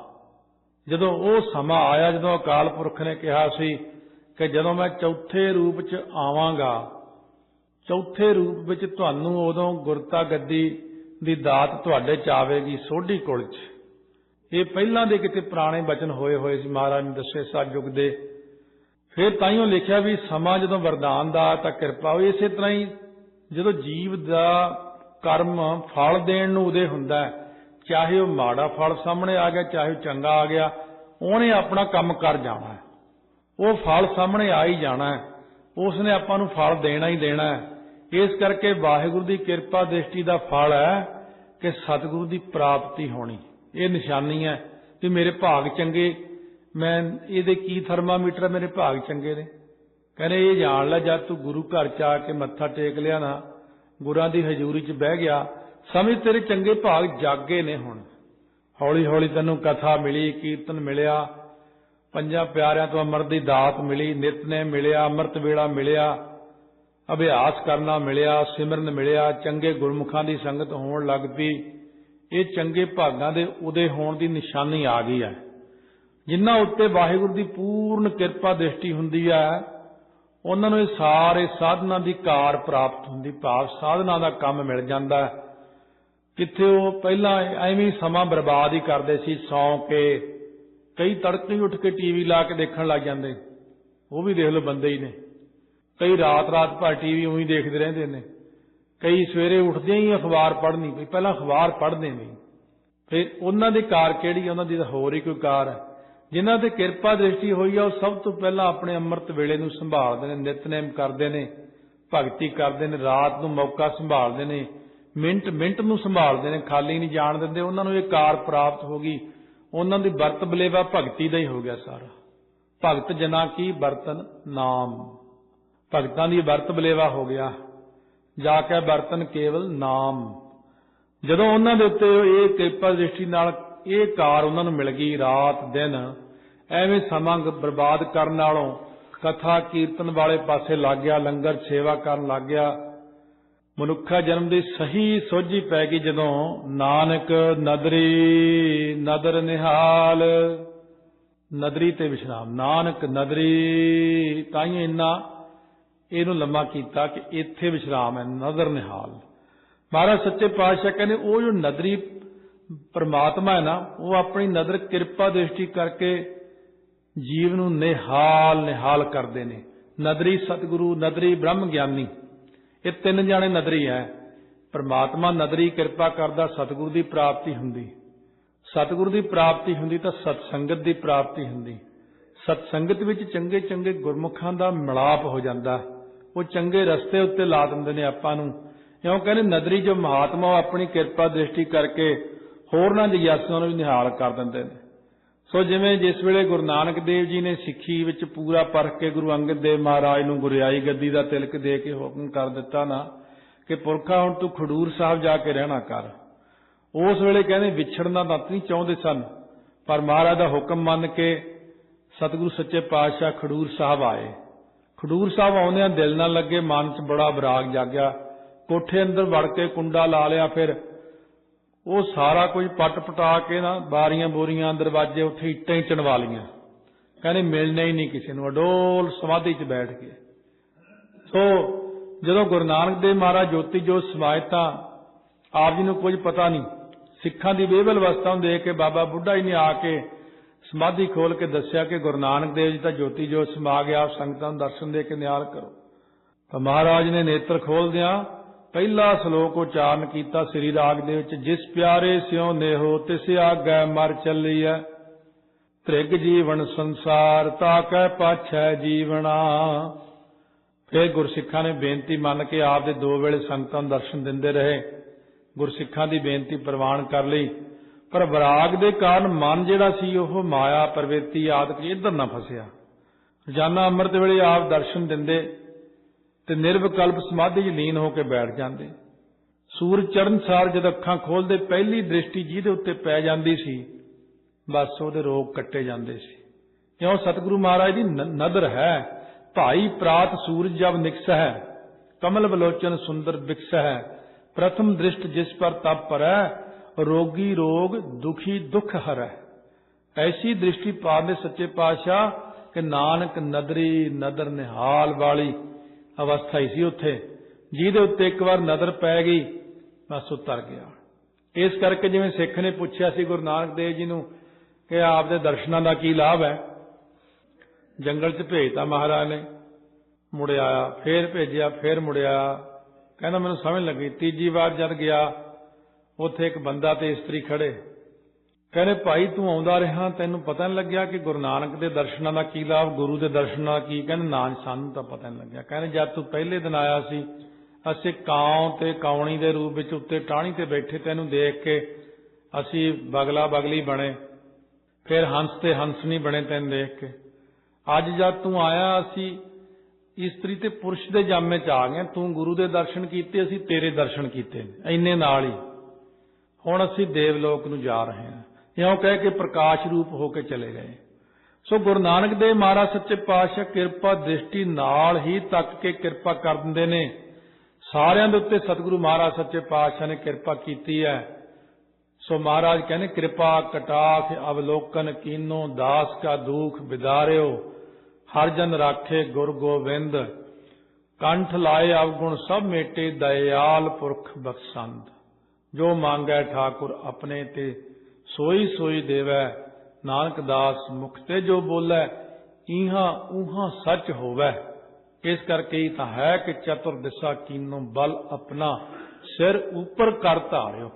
ਜਦੋਂ ਉਹ ਸਮਾਂ ਆਇਆ, ਜਦੋਂ ਅਕਾਲ ਪੁਰਖ ਨੇ ਕਿਹਾ ਸੀ ਕਿ ਜਦੋਂ ਮੈਂ ਚੌਥੇ ਰੂਪ 'ਚ ਆਵਾਂਗਾ, ਚੌਥੇ ਰੂਪ ਵਿੱਚ ਤੁਹਾਨੂੰ ਉਦੋਂ ਗੁਰਤਾ ਗੱਦੀ ਦੀ ਦਾਤ ਤੁਹਾਡੇ ਚ ਆਵੇਗੀ ਸੋਢੀ ਕੁਲ 'ਚ। ਇਹ ਪਹਿਲਾਂ ਦੇ ਕਿਤੇ ਪੁਰਾਣੇ ਬਚਨ ਹੋਏ ਹੋਏ ਸੀ, ਮਹਾਰਾਜ ਨੇ ਦੱਸੇ ਸਤਜੁਗ ਦੇ। ਫਿਰ ਤਾਈਓ ਲਿਖਿਆ ਵੀ ਸਮਾਂ ਜਦੋਂ ਵਰਦਾਨ ਦਾ ਤਾਂ ਕਿਰਪਾ ਹੋਈ। ਇਸੇ ਤਰ੍ਹਾਂ ਹੀ ਜਦੋਂ ਜੀਵ ਦਾ ਕਰਮ ਫਲ ਦੇਣ ਨੂੰ ਉਹਦੇ ਹੁੰਦਾ ਚਾਹੇ ਉਹ ਮਾੜਾ ਫਲ ਸਾਹਮਣੇ ਆ ਗਿਆ, ਚਾਹੇ ਉਹ ਚੰਗਾ ਆ ਗਿਆ, ਉਹਨੇ ਆਪਣਾ ਕੰਮ ਕਰ ਜਾਣਾ ਹੈ। ਉਹ ਫਲ ਸਾਹਮਣੇ ਆ ਹੀ ਜਾਣਾ ਹੈ। ਉਸ ਨੇ ਆਪਾਂ ਨੂੰ ਫਲ ਦੇਣਾ ਹੀ ਦੇਣਾ ਇਸ ਕਰਕੇ ਵਾਹਿਗੁਰੂ ਦੀ ਕਿਰਪਾ ਦ੍ਰਿਸ਼ਟੀ ਦਾ ਫਲ ਹੈ ਕਿ ਸਤਿਗੁਰੂ ਦੀ ਪ੍ਰਾਪਤੀ ਹੋਣੀ। ਇਹ ਨਿਸ਼ਾਨੀ ਹੈ ਕਿ ਮੇਰੇ ਭਾਗ ਚੰਗੇ, ਮੈਂ ਇਹਦੇ ਕੀ ਥਰਮਾਮੀਟਰ ਮੇਰੇ ਭਾਗ ਚੰਗੇ ਨੇ। ਕਹਿੰਦੇ, ਇਹ ਜਾਣ ਲੈ, ਜਦ ਤੂੰ ਗੁਰੂ ਘਰ ਚ ਆ ਕੇ ਮੱਥਾ ਟੇਕ ਲਿਆ ਨਾ, ਗੁਰਾਂ ਦੀ ਹਜ਼ੂਰੀ ਚ ਬਹਿ ਗਿਆ, ਸਮਝ ਤੇਰੇ ਚੰਗੇ ਭਾਗ ਜਾਗੇ ਨੇ ਹੁਣ। ਹੌਲੀ ਹੌਲੀ ਤੈਨੂੰ ਕਥਾ ਮਿਲੀ, ਕੀਰਤਨ ਮਿਲਿਆ ਪੰਜਾਂ ਪਿਆਰਿਆਂ ਤੋਂ ਅੰਮ੍ਰਿਤ ਦੀ ਦਾਤ ਮਿਲੀ ਨਿਤਨੇ ਮਿਲਿਆ, ਅੰਮ੍ਰਿਤ ਵੇਲਾ ਮਿਲਿਆ, ਅਭਿਆਸ ਕਰਨਾ ਮਿਲਿਆ, ਸਿਮਰਨ ਮਿਲਿਆ, ਚੰਗੇ ਗੁਰਮੁਖਾਂ ਦੀ ਸੰਗਤ ਹੋਣ ਲੱਗ ਪਈ। ਇਹ ਚੰਗੇ ਭਾਗਾਂ ਦੇ ਉਦੇ ਹੋਣ ਦੀ ਨਿਸ਼ਾਨੀ ਆ ਗਈ ਹੈ। ਜਿਨ੍ਹਾਂ ਉੱਤੇ ਵਾਹਿਗੁਰੂ ਦੀ ਪੂਰਨ ਕਿਰਪਾ ਦ੍ਰਿਸ਼ਟੀ ਹੁੰਦੀ ਹੈ, ਉਹਨਾਂ ਨੂੰ ਇਹ ਸਾਰੇ ਸਾਧਨਾ ਦੀ ਕਾਰ ਪ੍ਰਾਪਤ ਹੁੰਦੀ, ਭਾਵ ਸਾਧਨਾ ਦਾ ਕੰਮ ਮਿਲ ਜਾਂਦਾ ਕਿੱਥੇ ਉਹ ਪਹਿਲਾਂ ਐਵੇਂ ਸਮਾਂ ਬਰਬਾਦ ਹੀ ਕਰਦੇ ਸੀ, ਸੌਂ ਕੇ ਕਈ ਤੜਕੇ ਹੀ ਉੱਠ ਕੇ ਟੀਵੀ ਲਾ ਕੇ ਦੇਖਣ ਲੱਗ ਜਾਂਦੇ। ਉਹ ਵੀ ਦੇਖ ਲਓ ਬੰਦੇ ਹੀ ਨੇ। ਕਈ ਰਾਤ ਰਾਤ ਭਰ ਟੀਵੀ ਉਹੀ ਦੇਖਦੇ ਰਹਿੰਦੇ ਨੇ। ਕਈ ਸਵੇਰੇ ਉੱਠਦੇ ਹੀ ਅਖਬਾਰ ਪੜ੍ਹਨੀ ਵੀ ਪਹਿਲਾਂ ਅਖਬਾਰ ਪੜ੍ਹਦੇ ਨੇ। ਫਿਰ ਉਹਨਾਂ ਦੀ ਕਾਰ ਕਿਹੜੀ ਉਹਨਾਂ ਦੀ ਤਾਂ ਹੋਰ ਹੀ ਕੋਈ ਕਾਰ ਹੈ ਜਿਨ੍ਹਾਂ ਤੇ ਕਿਰਪਾ ਦ੍ਰਿਸ਼ਟੀ ਹੋਈ ਆ, ਉਹ ਸਭ ਤੋਂ ਪਹਿਲਾਂ ਆਪਣੇ ਅੰਮ੍ਰਿਤ ਵੇਲੇ ਨੂੰ ਸੰਭਾਲਦੇ ਨੇ, ਨਿਤਨੇਮ ਕਰਦੇ ਨੇ, ਭਗਤੀ ਕਰਦੇ ਨੇ, ਰਾਤ ਨੂੰ ਮੌਕਾ ਸੰਭਾਲਦੇ ਨੇ ਮਿੰਟ ਮਿੰਟ ਨੂੰ ਸੰਭਾਲਦੇ ਨੇ, ਖਾਲੀ ਨਹੀਂ ਜਾਣ ਦਿੰਦੇ। ਉਹਨਾਂ ਨੂੰ ਇਹ ਕਾਰ ਪ੍ਰਾਪਤ ਹੋ ਗਈ। ਉਹਨਾਂ ਦੀ ਵਰਤ ਬਲੇਵਾ ਭਗਤੀ ਦਾ ਹੀ ਹੋ ਗਿਆ ਸਾਰਾ। ਭਗਤ ਜਨਾ ਕੀ ਬਰਤਨ ਨਾਮ। ਭਗਤਾਂ ਦੀ ਵਰਤ ਬਲੇਵਾ ਹੋ ਗਿਆ। ਜਾ ਕੇ ਬਰਤਨ ਕੇਵਲ ਨਾਮ। ਜਦੋਂ ਉਹਨਾਂ ਦੇ ਉੱਤੇ ਇਹ ਕਿਰਪਾ ਦ੍ਰਿਸ਼ਟੀ ਨਾਲ ਇਹ ਕਾਰ ਉਹਨਾਂ ਨੂੰ ਮਿਲ ਗਈ ਰਾਤ, ਦਿਨ, ਐਵੇਂ ਸਮਾਂ ਬਰਬਾਦ ਕਰਨ ਨਾਲੋਂ ਕਥਾ, ਕੀਰਤਨ ਵਾਲੇ ਪਾਸੇ ਲੱਗ ਗਿਆ, ਲੰਗਰ ਸੇਵਾ ਕਰਨ ਲੱਗ ਗਿਆ ਮਨੁੱਖਾ ਜਨਮ ਦੀ ਸਹੀ ਸੋਝੀ ਪੈ ਗਈ ਜਦੋਂ ਨਾਨਕ ਨਦਰੀ, ਨਦਰ ਨਿਹਾਲ। ਨਦਰੀ ਤੇ ਵਿਸ਼ਰਾਮ, ਨਾਨਕ ਨਦਰੀ। ਤਾਂ ਹੀ ਇੰਨਾ ਇਹਨੂੰ ਲੰਮਾ ਕੀਤਾ ਕਿ ਇੱਥੇ ਵਿਸ਼ਰਾਮ ਹੈ, ਨਦਰ ਨਿਹਾਲ। ਮਹਾਰਾਜ ਸੱਚੇ ਪਾਤਸ਼ਾਹ ਕਹਿੰਦੇ, ਉਹ ਜੋ ਨਦਰੀ ਪਰਮਾਤਮਾ ਹੈ ਨਾ, ਉਹ ਆਪਣੀ ਨਦਰ ਕਿਰਪਾ ਦ੍ਰਿਸ਼ਟੀ ਕਰਕੇ ਜੀਵ ਨੂੰ ਨਿਹਾਲ ਨਿਹਾਲ ਕਰਦੇ ਨੇ। ਨਦਰੀ ਸਤਿਗੁਰੂ, ਨਦਰੀ ਬ੍ਰਹਮ ਗਿਆਨੀ ਇਹ ਤਿੰਨ ਜਾਣੇ ਨਦਰੀ ਹੈ ਪਰਮਾਤਮਾ ਨਦਰੀ ਕਿਰਪਾ ਕਰਦਾ ਸਤਿਗੁਰੂ ਦੀ ਪ੍ਰਾਪਤੀ ਹੁੰਦੀ। ਸਤਿਗੁਰੂ ਦੀ ਪ੍ਰਾਪਤੀ ਹੁੰਦੀ ਤਾਂ ਸਤ ਸੰਗਤ ਦੀ ਪ੍ਰਾਪਤੀ ਹੁੰਦੀ। ਸਤ ਸੰਗਤ ਵਿੱਚ ਚੰਗੇ ਚੰਗੇ ਗੁਰਮੁਖਾਂ ਦਾ ਮਿਲਾਪ ਹੋ ਜਾਂਦਾ। ਉਹ ਚੰਗੇ ਰਸਤੇ ਉੱਤੇ ਲਾ ਦਿੰਦੇ ਨੇ ਆਪਾਂ ਨੂੰ। ਇਉਂ ਕਹਿੰਦੇ ਨਦਰੀ ਜੋ ਮਹਾਤਮਾ ਉਹ ਆਪਣੀ ਕਿਰਪਾ ਦ੍ਰਿਸ਼ਟੀ ਕਰਕੇ ਹੋਰਨਾਂ ਜਿਗਿਆਸੂਆਂ ਨੂੰ ਵੀ ਨਿਹਾਲ ਕਰ ਦਿੰਦੇ ਨੇ। ਸੋ ਜਿਵੇਂ ਜਿਸ ਵੇਲੇ ਗੁਰੂ ਨਾਨਕ ਦੇਵ ਜੀ ਨੇ ਸਿੱਖੀ ਵਿੱਚ ਪੂਰਾ ਪਰਖ ਕੇ ਗੁਰੂ ਅੰਗਦ ਦੇਵ ਮਹਾਰਾਜ ਨੂੰ ਗੁਰਿਆਈ ਗੱਦੀ ਦਾ ਤਿਲਕ ਦੇ ਕੇ ਹੁਕਮ ਕਰ ਦਿੱਤਾ ਨਾ, ਕਿ ਪੁਰਖਾ ਹੁਣ ਤੂੰ ਖਡੂਰ ਸਾਹਿਬ ਜਾ ਕੇ ਰਹਿਣਾ ਕਰ। ਉਸ ਵੇਲੇ ਕਹਿੰਦੇ ਵਿਛੜਨਾ ਤਾਂ ਨਹੀਂ ਚਾਹੁੰਦੇ ਸਨ, ਪਰ ਮਹਾਰਾਜ ਦਾ ਹੁਕਮ ਮੰਨ ਕੇ ਸਤਿਗੁਰੂ ਸੱਚੇ ਪਾਤਸ਼ਾਹ ਖਡੂਰ ਸਾਹਿਬ ਆਏ। ਖਡੂਰ ਸਾਹਿਬ ਆਉਂਦਿਆਂ ਦਿਲ ਨਾਲ ਲੱਗੇ, ਮਨ 'ਚ ਬੜਾ ਵਿਰਾਗ ਜਾਗਿਆ। ਕੋਠੇ ਅੰਦਰ ਵੜ ਕੇ ਕੁੰਡਾ ਲਾ ਲਿਆ, ਫਿਰ ਉਹ ਸਾਰਾ ਕੁਝ ਪਟ ਪਟਾ ਕੇ ਨਾ ਬਾਰੀਆਂ ਬੋਰੀਆਂ ਦਰਵਾਜ਼ੇ ਉੱਥੇ ਇੱਟਾਂ ਹੀ ਚਣਵਾ ਲੀਆਂ ਕਹਿੰਦੇ ਮਿਲਣੇ ਹੀ ਨਹੀਂ ਕਿਸੇ ਨੂੰ, ਅਡੋਲ ਸਮਾਧੀ 'ਚ ਬੈਠ ਕੇ ਸੋ ਜਦੋਂ ਗੁਰੂ ਨਾਨਕ ਦੇਵ ਮਹਾਰਾਜ ਜੋਤੀ ਜੋਤ ਸਮਾਏ ਤਾਂ ਆਪ ਜੀ ਨੂੰ ਕੁਝ ਪਤਾ ਨਹੀਂ। ਸਿੱਖਾਂ ਦੀ ਵੇਵਲ ਅਵਸਥਾ ਨੂੰ ਦੇਖ ਕੇ ਬਾਬਾ ਬੁੱਢਾ ਜੀ ਨੇ ਆ ਕੇ ਸਮਾਧੀ ਖੋਲ ਕੇ ਦੱਸਿਆ ਕਿ ਗੁਰੂ ਨਾਨਕ ਦੇਵ ਜੀ ਤਾਂ ਜੋਤੀ ਜੋਤ ਸਮਾ ਗਿਆ ਆਪ ਸੰਗਤਾਂ ਨੂੰ ਦਰਸ਼ਨ ਦੇ ਕੇ ਨਿਹਾਲ ਕਰੋ। ਤਾਂ ਮਹਾਰਾਜ ਨੇ ਨੇਤਰ ਖੋਲਦਿਆਂ ਪਹਿਲਾ ਸ਼ਲੋਕ ਉਚਾਰਨ ਕੀਤਾ ਸ੍ਰੀ ਰਾਗ ਦੇ ਵਿੱਚ, ਜਿਸ ਪਿਆਰੇ ਸਿਉ ਨੇਹੋ ਤਿਸ ਆਗੈ ਮਰ ਚੱਲੀਐ। ਤ੍ਰਿਗ ਜੀਵਨ ਸੰਸਾਰ, ਤਾ ਪਾਛੈ ਜੀਵਣਾ। ਫਿਰ ਗੁਰਸਿੱਖਾਂ ਨੇ ਬੇਨਤੀ ਮੰਨ ਕੇ ਆਪ ਦੇ ਦੋ ਵੇਲੇ ਸੰਗਤਾਂ ਦਰਸ਼ਨ ਦਿੰਦੇ ਰਹੇ। ਗੁਰਸਿੱਖਾਂ ਦੀ ਬੇਨਤੀ ਪ੍ਰਵਾਨ ਕਰ ਲਈ। ਪਰ ਵਿਰਾਗ ਦੇ ਕਾਰਨ ਮਨ ਜਿਹੜਾ ਸੀ, ਉਹ ਮਾਇਆ ਪ੍ਰਵਿਰਤੀ ਆਦਿਕ ਇੱਧਰ ਨਾ ਫਸਿਆ। ਰੋਜ਼ਾਨਾ ਅੰਮ੍ਰਿਤ ਵੇਲੇ ਆਪ ਦਰਸ਼ਨ ਦਿੰਦੇ। ਤੇ ਨਿਰਵਿਕਲਪ ਸਮਾਧੀ 'ਚ ਲੀਨ ਹੋ ਕੇ ਬੈਠ ਜਾਂਦੇ। ਸੂਰਜ ਚੜ੍ਹਨ ਸਾਰ ਜਦ ਅੱਖਾਂ ਖੋਲਦੇ, ਪਹਿਲੀ ਦ੍ਰਿਸ਼ਟੀ ਜਿਹਦੇ ਉੱਤੇ ਪੈ ਜਾਂਦੀ ਸੀ, ਬਸ ਉਹਦੇ ਰੋਗ ਕੱਟੇ ਜਾਂਦੇ ਸੀ। ਕਿਉਂ? ਸਤਿਗੁਰੂ ਮਹਾਰਾਜ ਦੀ ਨਦਰ ਹੈ। ਭਾਈ ਪ੍ਰਾਤ ਸੂਰਜ ਜਬ ਨਿਕਸ ਹੈ, ਕਮਲ ਬਲੋਚਨ ਸੁੰਦਰ ਬਿਕਸ ਹੈ। ਪ੍ਰਥਮ ਦ੍ਰਿਸ਼ਟ ਜਿਸ ਪਰ ਤਪ ਪਰੈ, ਰੋਗੀ ਰੋਗ, ਦੁਖੀ ਦੁਖ ਹਰੈ। ਐਸੀ ਦ੍ਰਿਸ਼ਟੀ ਪਾਉਂਦੇ ਸੱਚੇ ਪਾਤਸ਼ਾਹ ਕਿ ਨਾਨਕ ਨਦਰੀ ਨਦਰ ਨਿਹਾਲ ਵਾਲੀ ਅਵਸਥਾ ਹੀ ਸੀ ਉੱਥੇ। ਜਿਹਦੇ ਉੱਤੇ ਇੱਕ ਵਾਰ ਨਜ਼ਰ ਪੈ ਗਈ, ਬਸ ਉਤਰ ਗਿਆ। ਇਸ ਕਰਕੇ ਜਿਵੇਂ ਸਿੱਖ ਨੇ ਪੁੱਛਿਆ ਸੀ ਗੁਰੂ ਨਾਨਕ ਦੇਵ ਜੀ ਨੂੰ ਕਿ ਆਪ ਦੇ ਦਰਸ਼ਨਾਂ ਦਾ ਕੀ ਲਾਭ ਹੈ, ਜੰਗਲ 'ਚ ਭੇਜਤਾ ਮਹਾਰਾਜ ਨੇ, ਮੁੜ ਆਇਆ, ਫੇਰ ਭੇਜਿਆ, ਫੇਰ ਮੁੜਿਆ ਕਹਿੰਦਾ ਮੈਨੂੰ ਸਮਝ ਲੱਗੀ, ਤੀਜੀ ਵਾਰ ਜਦ ਗਿਆ, ਉੱਥੇ ਇੱਕ ਬੰਦਾ ਤੇ ਇਸਤਰੀ ਖੜੇ। ਕਹਿੰਦੇ, ਭਾਈ, ਤੂੰ ਆਉਂਦਾ ਰਿਹਾ, ਤੈਨੂੰ ਪਤਾ ਨਹੀਂ ਲੱਗਿਆ ਕਿ ਗੁਰੂ ਨਾਨਕ ਦੇ ਦਰਸ਼ਨਾਂ ਦਾ ਕੀ ਲਾਭ, ਗੁਰੂ ਦੇ ਦਰਸ਼ਨਾਂ ਦਾ ਕੀ? ਕਹਿੰਦੇ ਨਾ ਸਾਨੂੰ ਤਾਂ ਪਤਾ ਨਹੀਂ ਲੱਗਿਆ। ਕਹਿੰਦੇ, ਜਦ ਤੂੰ ਪਹਿਲੇ ਦਿਨ ਆਇਆ ਸੀ, ਅਸੀਂ ਕਾਉ ਤੇ ਕਾਉਣੀ ਦੇ ਰੂਪ ਵਿੱਚ ਉੱਤੇ ਟਾਹਣੀ ਤੇ ਬੈਠੇ, ਤੈਨੂੰ ਦੇਖ ਕੇ ਅਸੀਂ ਬਗਲਾ ਬਗਲੀ ਬਣੇ, ਫਿਰ ਹੰਸ ਤੇ ਹੰਸਨੀ ਬਣੇ ਤੈਨੂੰ ਦੇਖ ਕੇ। ਅੱਜ ਜਦ ਤੂੰ ਆਇਆ, ਅਸੀਂ ਇਸਤਰੀ ਤੇ ਪੁਰਸ਼ ਦੇ ਜਾਮੇ ਚ ਆ ਗਏ, ਤੂੰ ਗੁਰੂ ਦੇ ਦਰਸ਼ਨ ਕੀਤੇ, ਅਸੀਂ ਤੇਰੇ ਦਰਸ਼ਨ ਕੀਤੇ ਨੇ। ਇੰਨੇ ਨਾਲ ਹੀ। ਹੁਣ ਅਸੀਂ ਦੇਵਲੋਕ ਨੂੰ ਜਾ ਰਹੇ ਹਾਂ। ਇਉਂ ਕਹਿ ਕੇ ਪ੍ਰਕਾਸ਼ ਰੂਪ ਹੋ ਕੇ ਚਲੇ ਗਏ। ਸੋ ਗੁਰੂ ਨਾਨਕ ਦੇਵ ਮਹਾਰਾਜ ਸੱਚੇ ਪਾਤਸ਼ਾਹ ਕਿਰਪਾ ਦ੍ਰਿਸ਼ਟੀ ਨਾਲ ਹੀ ਤੱਕ ਕੇ ਕਿਰਪਾ ਕਰ ਦਿੰਦੇ ਨੇ। ਸਾਰਿਆਂ ਦੇ ਉੱਤੇ ਸਤਿਗੁਰੂ ਮਹਾਰਾਜ ਸੱਚੇ ਪਾਤਸ਼ਾਹ ਨੇ ਕਿਰਪਾ ਕੀਤੀ ਹੈ। ਸੋ ਮਹਾਰਾਜ ਕਹਿੰਦੇ, ਕਿਰਪਾ ਕਟਾਖ ਅਵਲੋਕਨ ਕੀਨੋ, ਦਾਸ ਕਾ ਦੁਖ ਬਿਦਾਰਿਓ, ਹਰ ਜਨ ਰਾਖੇ ਗੁਰ ਗੋਬਿੰਦ। ਕੰਠ ਲਾਏ ਅਵਗੁਣ ਸਭ ਮੇਟੇ, ਦਇਆਲ ਪੁਰਖ ਬਖਸ਼ੰਦ। ਜੋ ਮੰਗੈ ਠਾਕੁਰ ਆਪਣੇ ਤੇ ਸੋਈ ਸੋਈ ਦੇਵੈ, ਨਾਨਕ ਦਾਸ ਮੁਖ ਤੇ ਜੋ ਬੋਲੇ, ਇਹਾਂ ਊਹਾ ਸੱਚ ਹੋਵੇ। ਇਸ ਕਰਕੇ ਹੀ ਤਾਂ ਹੈ ਕਿ ਚਤੁਰ ਦਿਸ਼ਾ ਕੀਨੋ ਬਲ ਆਪਣਾ ਸਿਰ ਉੱਪਰ ਕਰ ਧਾਰਿਓ।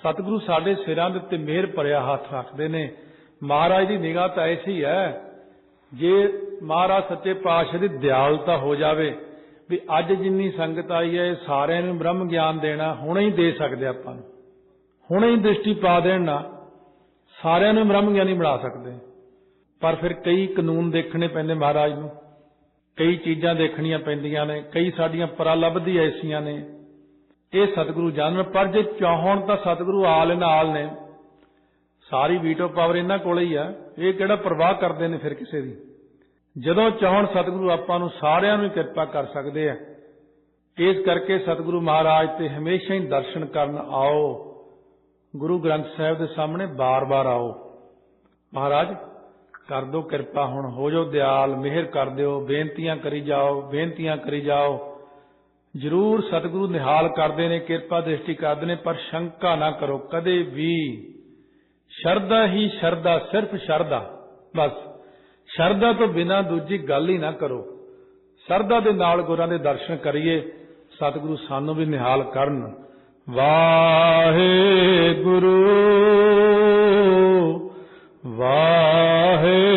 ਸਤਿਗੁਰੂ ਸਾਡੇ ਸਿਰਾਂ ਦੇ ਉੱਤੇ ਮਿਹਰ ਭਰਿਆ ਹੱਥ ਰੱਖਦੇ ਨੇ। ਮਹਾਰਾਜ ਦੀ ਨਿਗਾਹ ਤਾਂ ਐਸੀ ਹੈ, ਜੇ ਮਹਾਰਾਜ ਸੱਚੇ ਪਾਤਸ਼ਾਹ ਦੀ ਦਿਆਲਤਾ ਹੋ ਜਾਵੇ, ਵੀ ਅੱਜ ਜਿੰਨੀ ਸੰਗਤ ਆਈ ਹੈ, ਇਹ ਸਾਰਿਆਂ ਨੂੰ ਬ੍ਰਹਮ ਗਿਆਨ ਦੇਣਾ ਹੁਣੇ ਹੀ ਦੇ ਸਕਦੇ ਆਪਾਂ ਨੂੰ। ਹੁਣੇ ਹੀ ਦ੍ਰਿਸ਼ਟੀ ਪਾ ਦੇਣ ਨਾਲ ਸਾਰਿਆਂ ਨੂੰ ਬ੍ਰਹਮ ਗਿਆਨੀ ਬਣਾ ਸਕਦੇ ਪਰ ਫਿਰ ਕਈ ਕਾਨੂੰਨ ਦੇਖਣੇ ਪੈਂਦੇ ਮਹਾਰਾਜ ਨੂੰ, ਕਈ ਚੀਜ਼ਾਂ ਦੇਖਣੀਆਂ ਪੈਂਦੀਆਂ ਨੇ, ਕਈ ਸਾਡੀਆਂ ਪਰਾਲਬਧੀ ਐਸੀਆਂ ਨੇ। ਇਹ ਸਤਿਗੁਰੂ ਜਾਣਨ, ਪਰ ਜੇ ਚਾਹਣ ਤਾਂ ਸਤਿਗੁਰੂ ਆਲ ਨਾਲ ਨੇ। ਸਾਰੀ ਵੀਟੋ ਪਾਵਰ ਇਹਨਾਂ ਕੋਲੇ ਹੀ ਆ, ਇਹ ਕਿਹੜਾ ਪ੍ਰਵਾਹ ਕਰਦੇ ਨੇ ਫਿਰ ਕਿਸੇ ਦੀ? ਜਦੋਂ ਚਾਹਣ ਸਤਿਗੁਰੂ ਆਪਾਂ ਨੂੰ ਸਾਰਿਆਂ ਨੂੰ ਕਿਰਪਾ ਕਰ ਸਕਦੇ ਆ। ਇਸ ਕਰਕੇ ਸਤਿਗੁਰੂ ਮਹਾਰਾਜ ਤੇ ਹਮੇਸ਼ਾ ਹੀ ਦਰਸ਼ਨ ਕਰਨ ਆਓ। ਗੁਰੂ ਗ੍ਰੰਥ ਸਾਹਿਬ ਦੇ ਸਾਹਮਣੇ ਬਾਰ-ਬਾਰ ਆਓ। ਮਹਾਰਾਜ, ਕਰ ਦਿਓ ਕਿਰਪਾ ਹੁਣ, ਹੋ ਜਾਓ ਦਿਆਲ, ਮਿਹਰ ਕਰ ਦਿਓ, ਬੇਨਤੀਆਂ ਕਰੀ ਜਾਓ, ਬੇਨਤੀਆਂ ਕਰੀ ਜਾਓ। ਜ਼ਰੂਰ ਸਤਿਗੁਰੂ ਨਿਹਾਲ ਕਰਦੇ ਨੇ, ਕਿਰਪਾ ਦ੍ਰਿਸ਼ਟੀ ਕਰਦੇ ਨੇ, ਪਰ ਸ਼ੰਕਾ ਨਾ ਕਰੋ, ਕਦੇ ਵੀ। ਸ਼ਰਧਾ ਹੀ ਸ਼ਰਧਾ, ਸਿਰਫ ਸ਼ਰਧਾ, ਬਸ। ਸ਼ਰਧਾ ਤੋਂ ਬਿਨਾ ਦੂਜੀ ਗੱਲ ਹੀ ਨਾ ਕਰੋ। ਸ਼ਰਧਾ ਦੇ ਨਾਲ ਗੁਰਾਂ ਦੇ ਦਰਸ਼ਨ ਕਰੀਏ, ਸਤਿਗੁਰੂ ਸਾਨੂੰ ਵੀ ਨਿਹਾਲ ਕਰਨ। ਵਾਹਿਗੁਰੂ ਵਾਹਿਗੁਰੂ।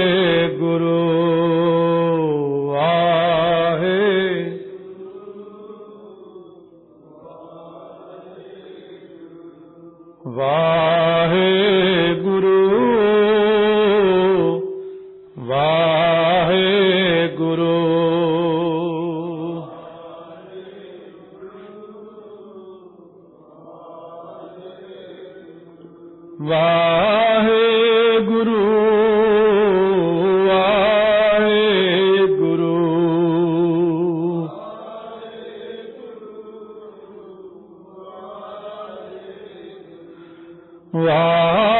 Wow.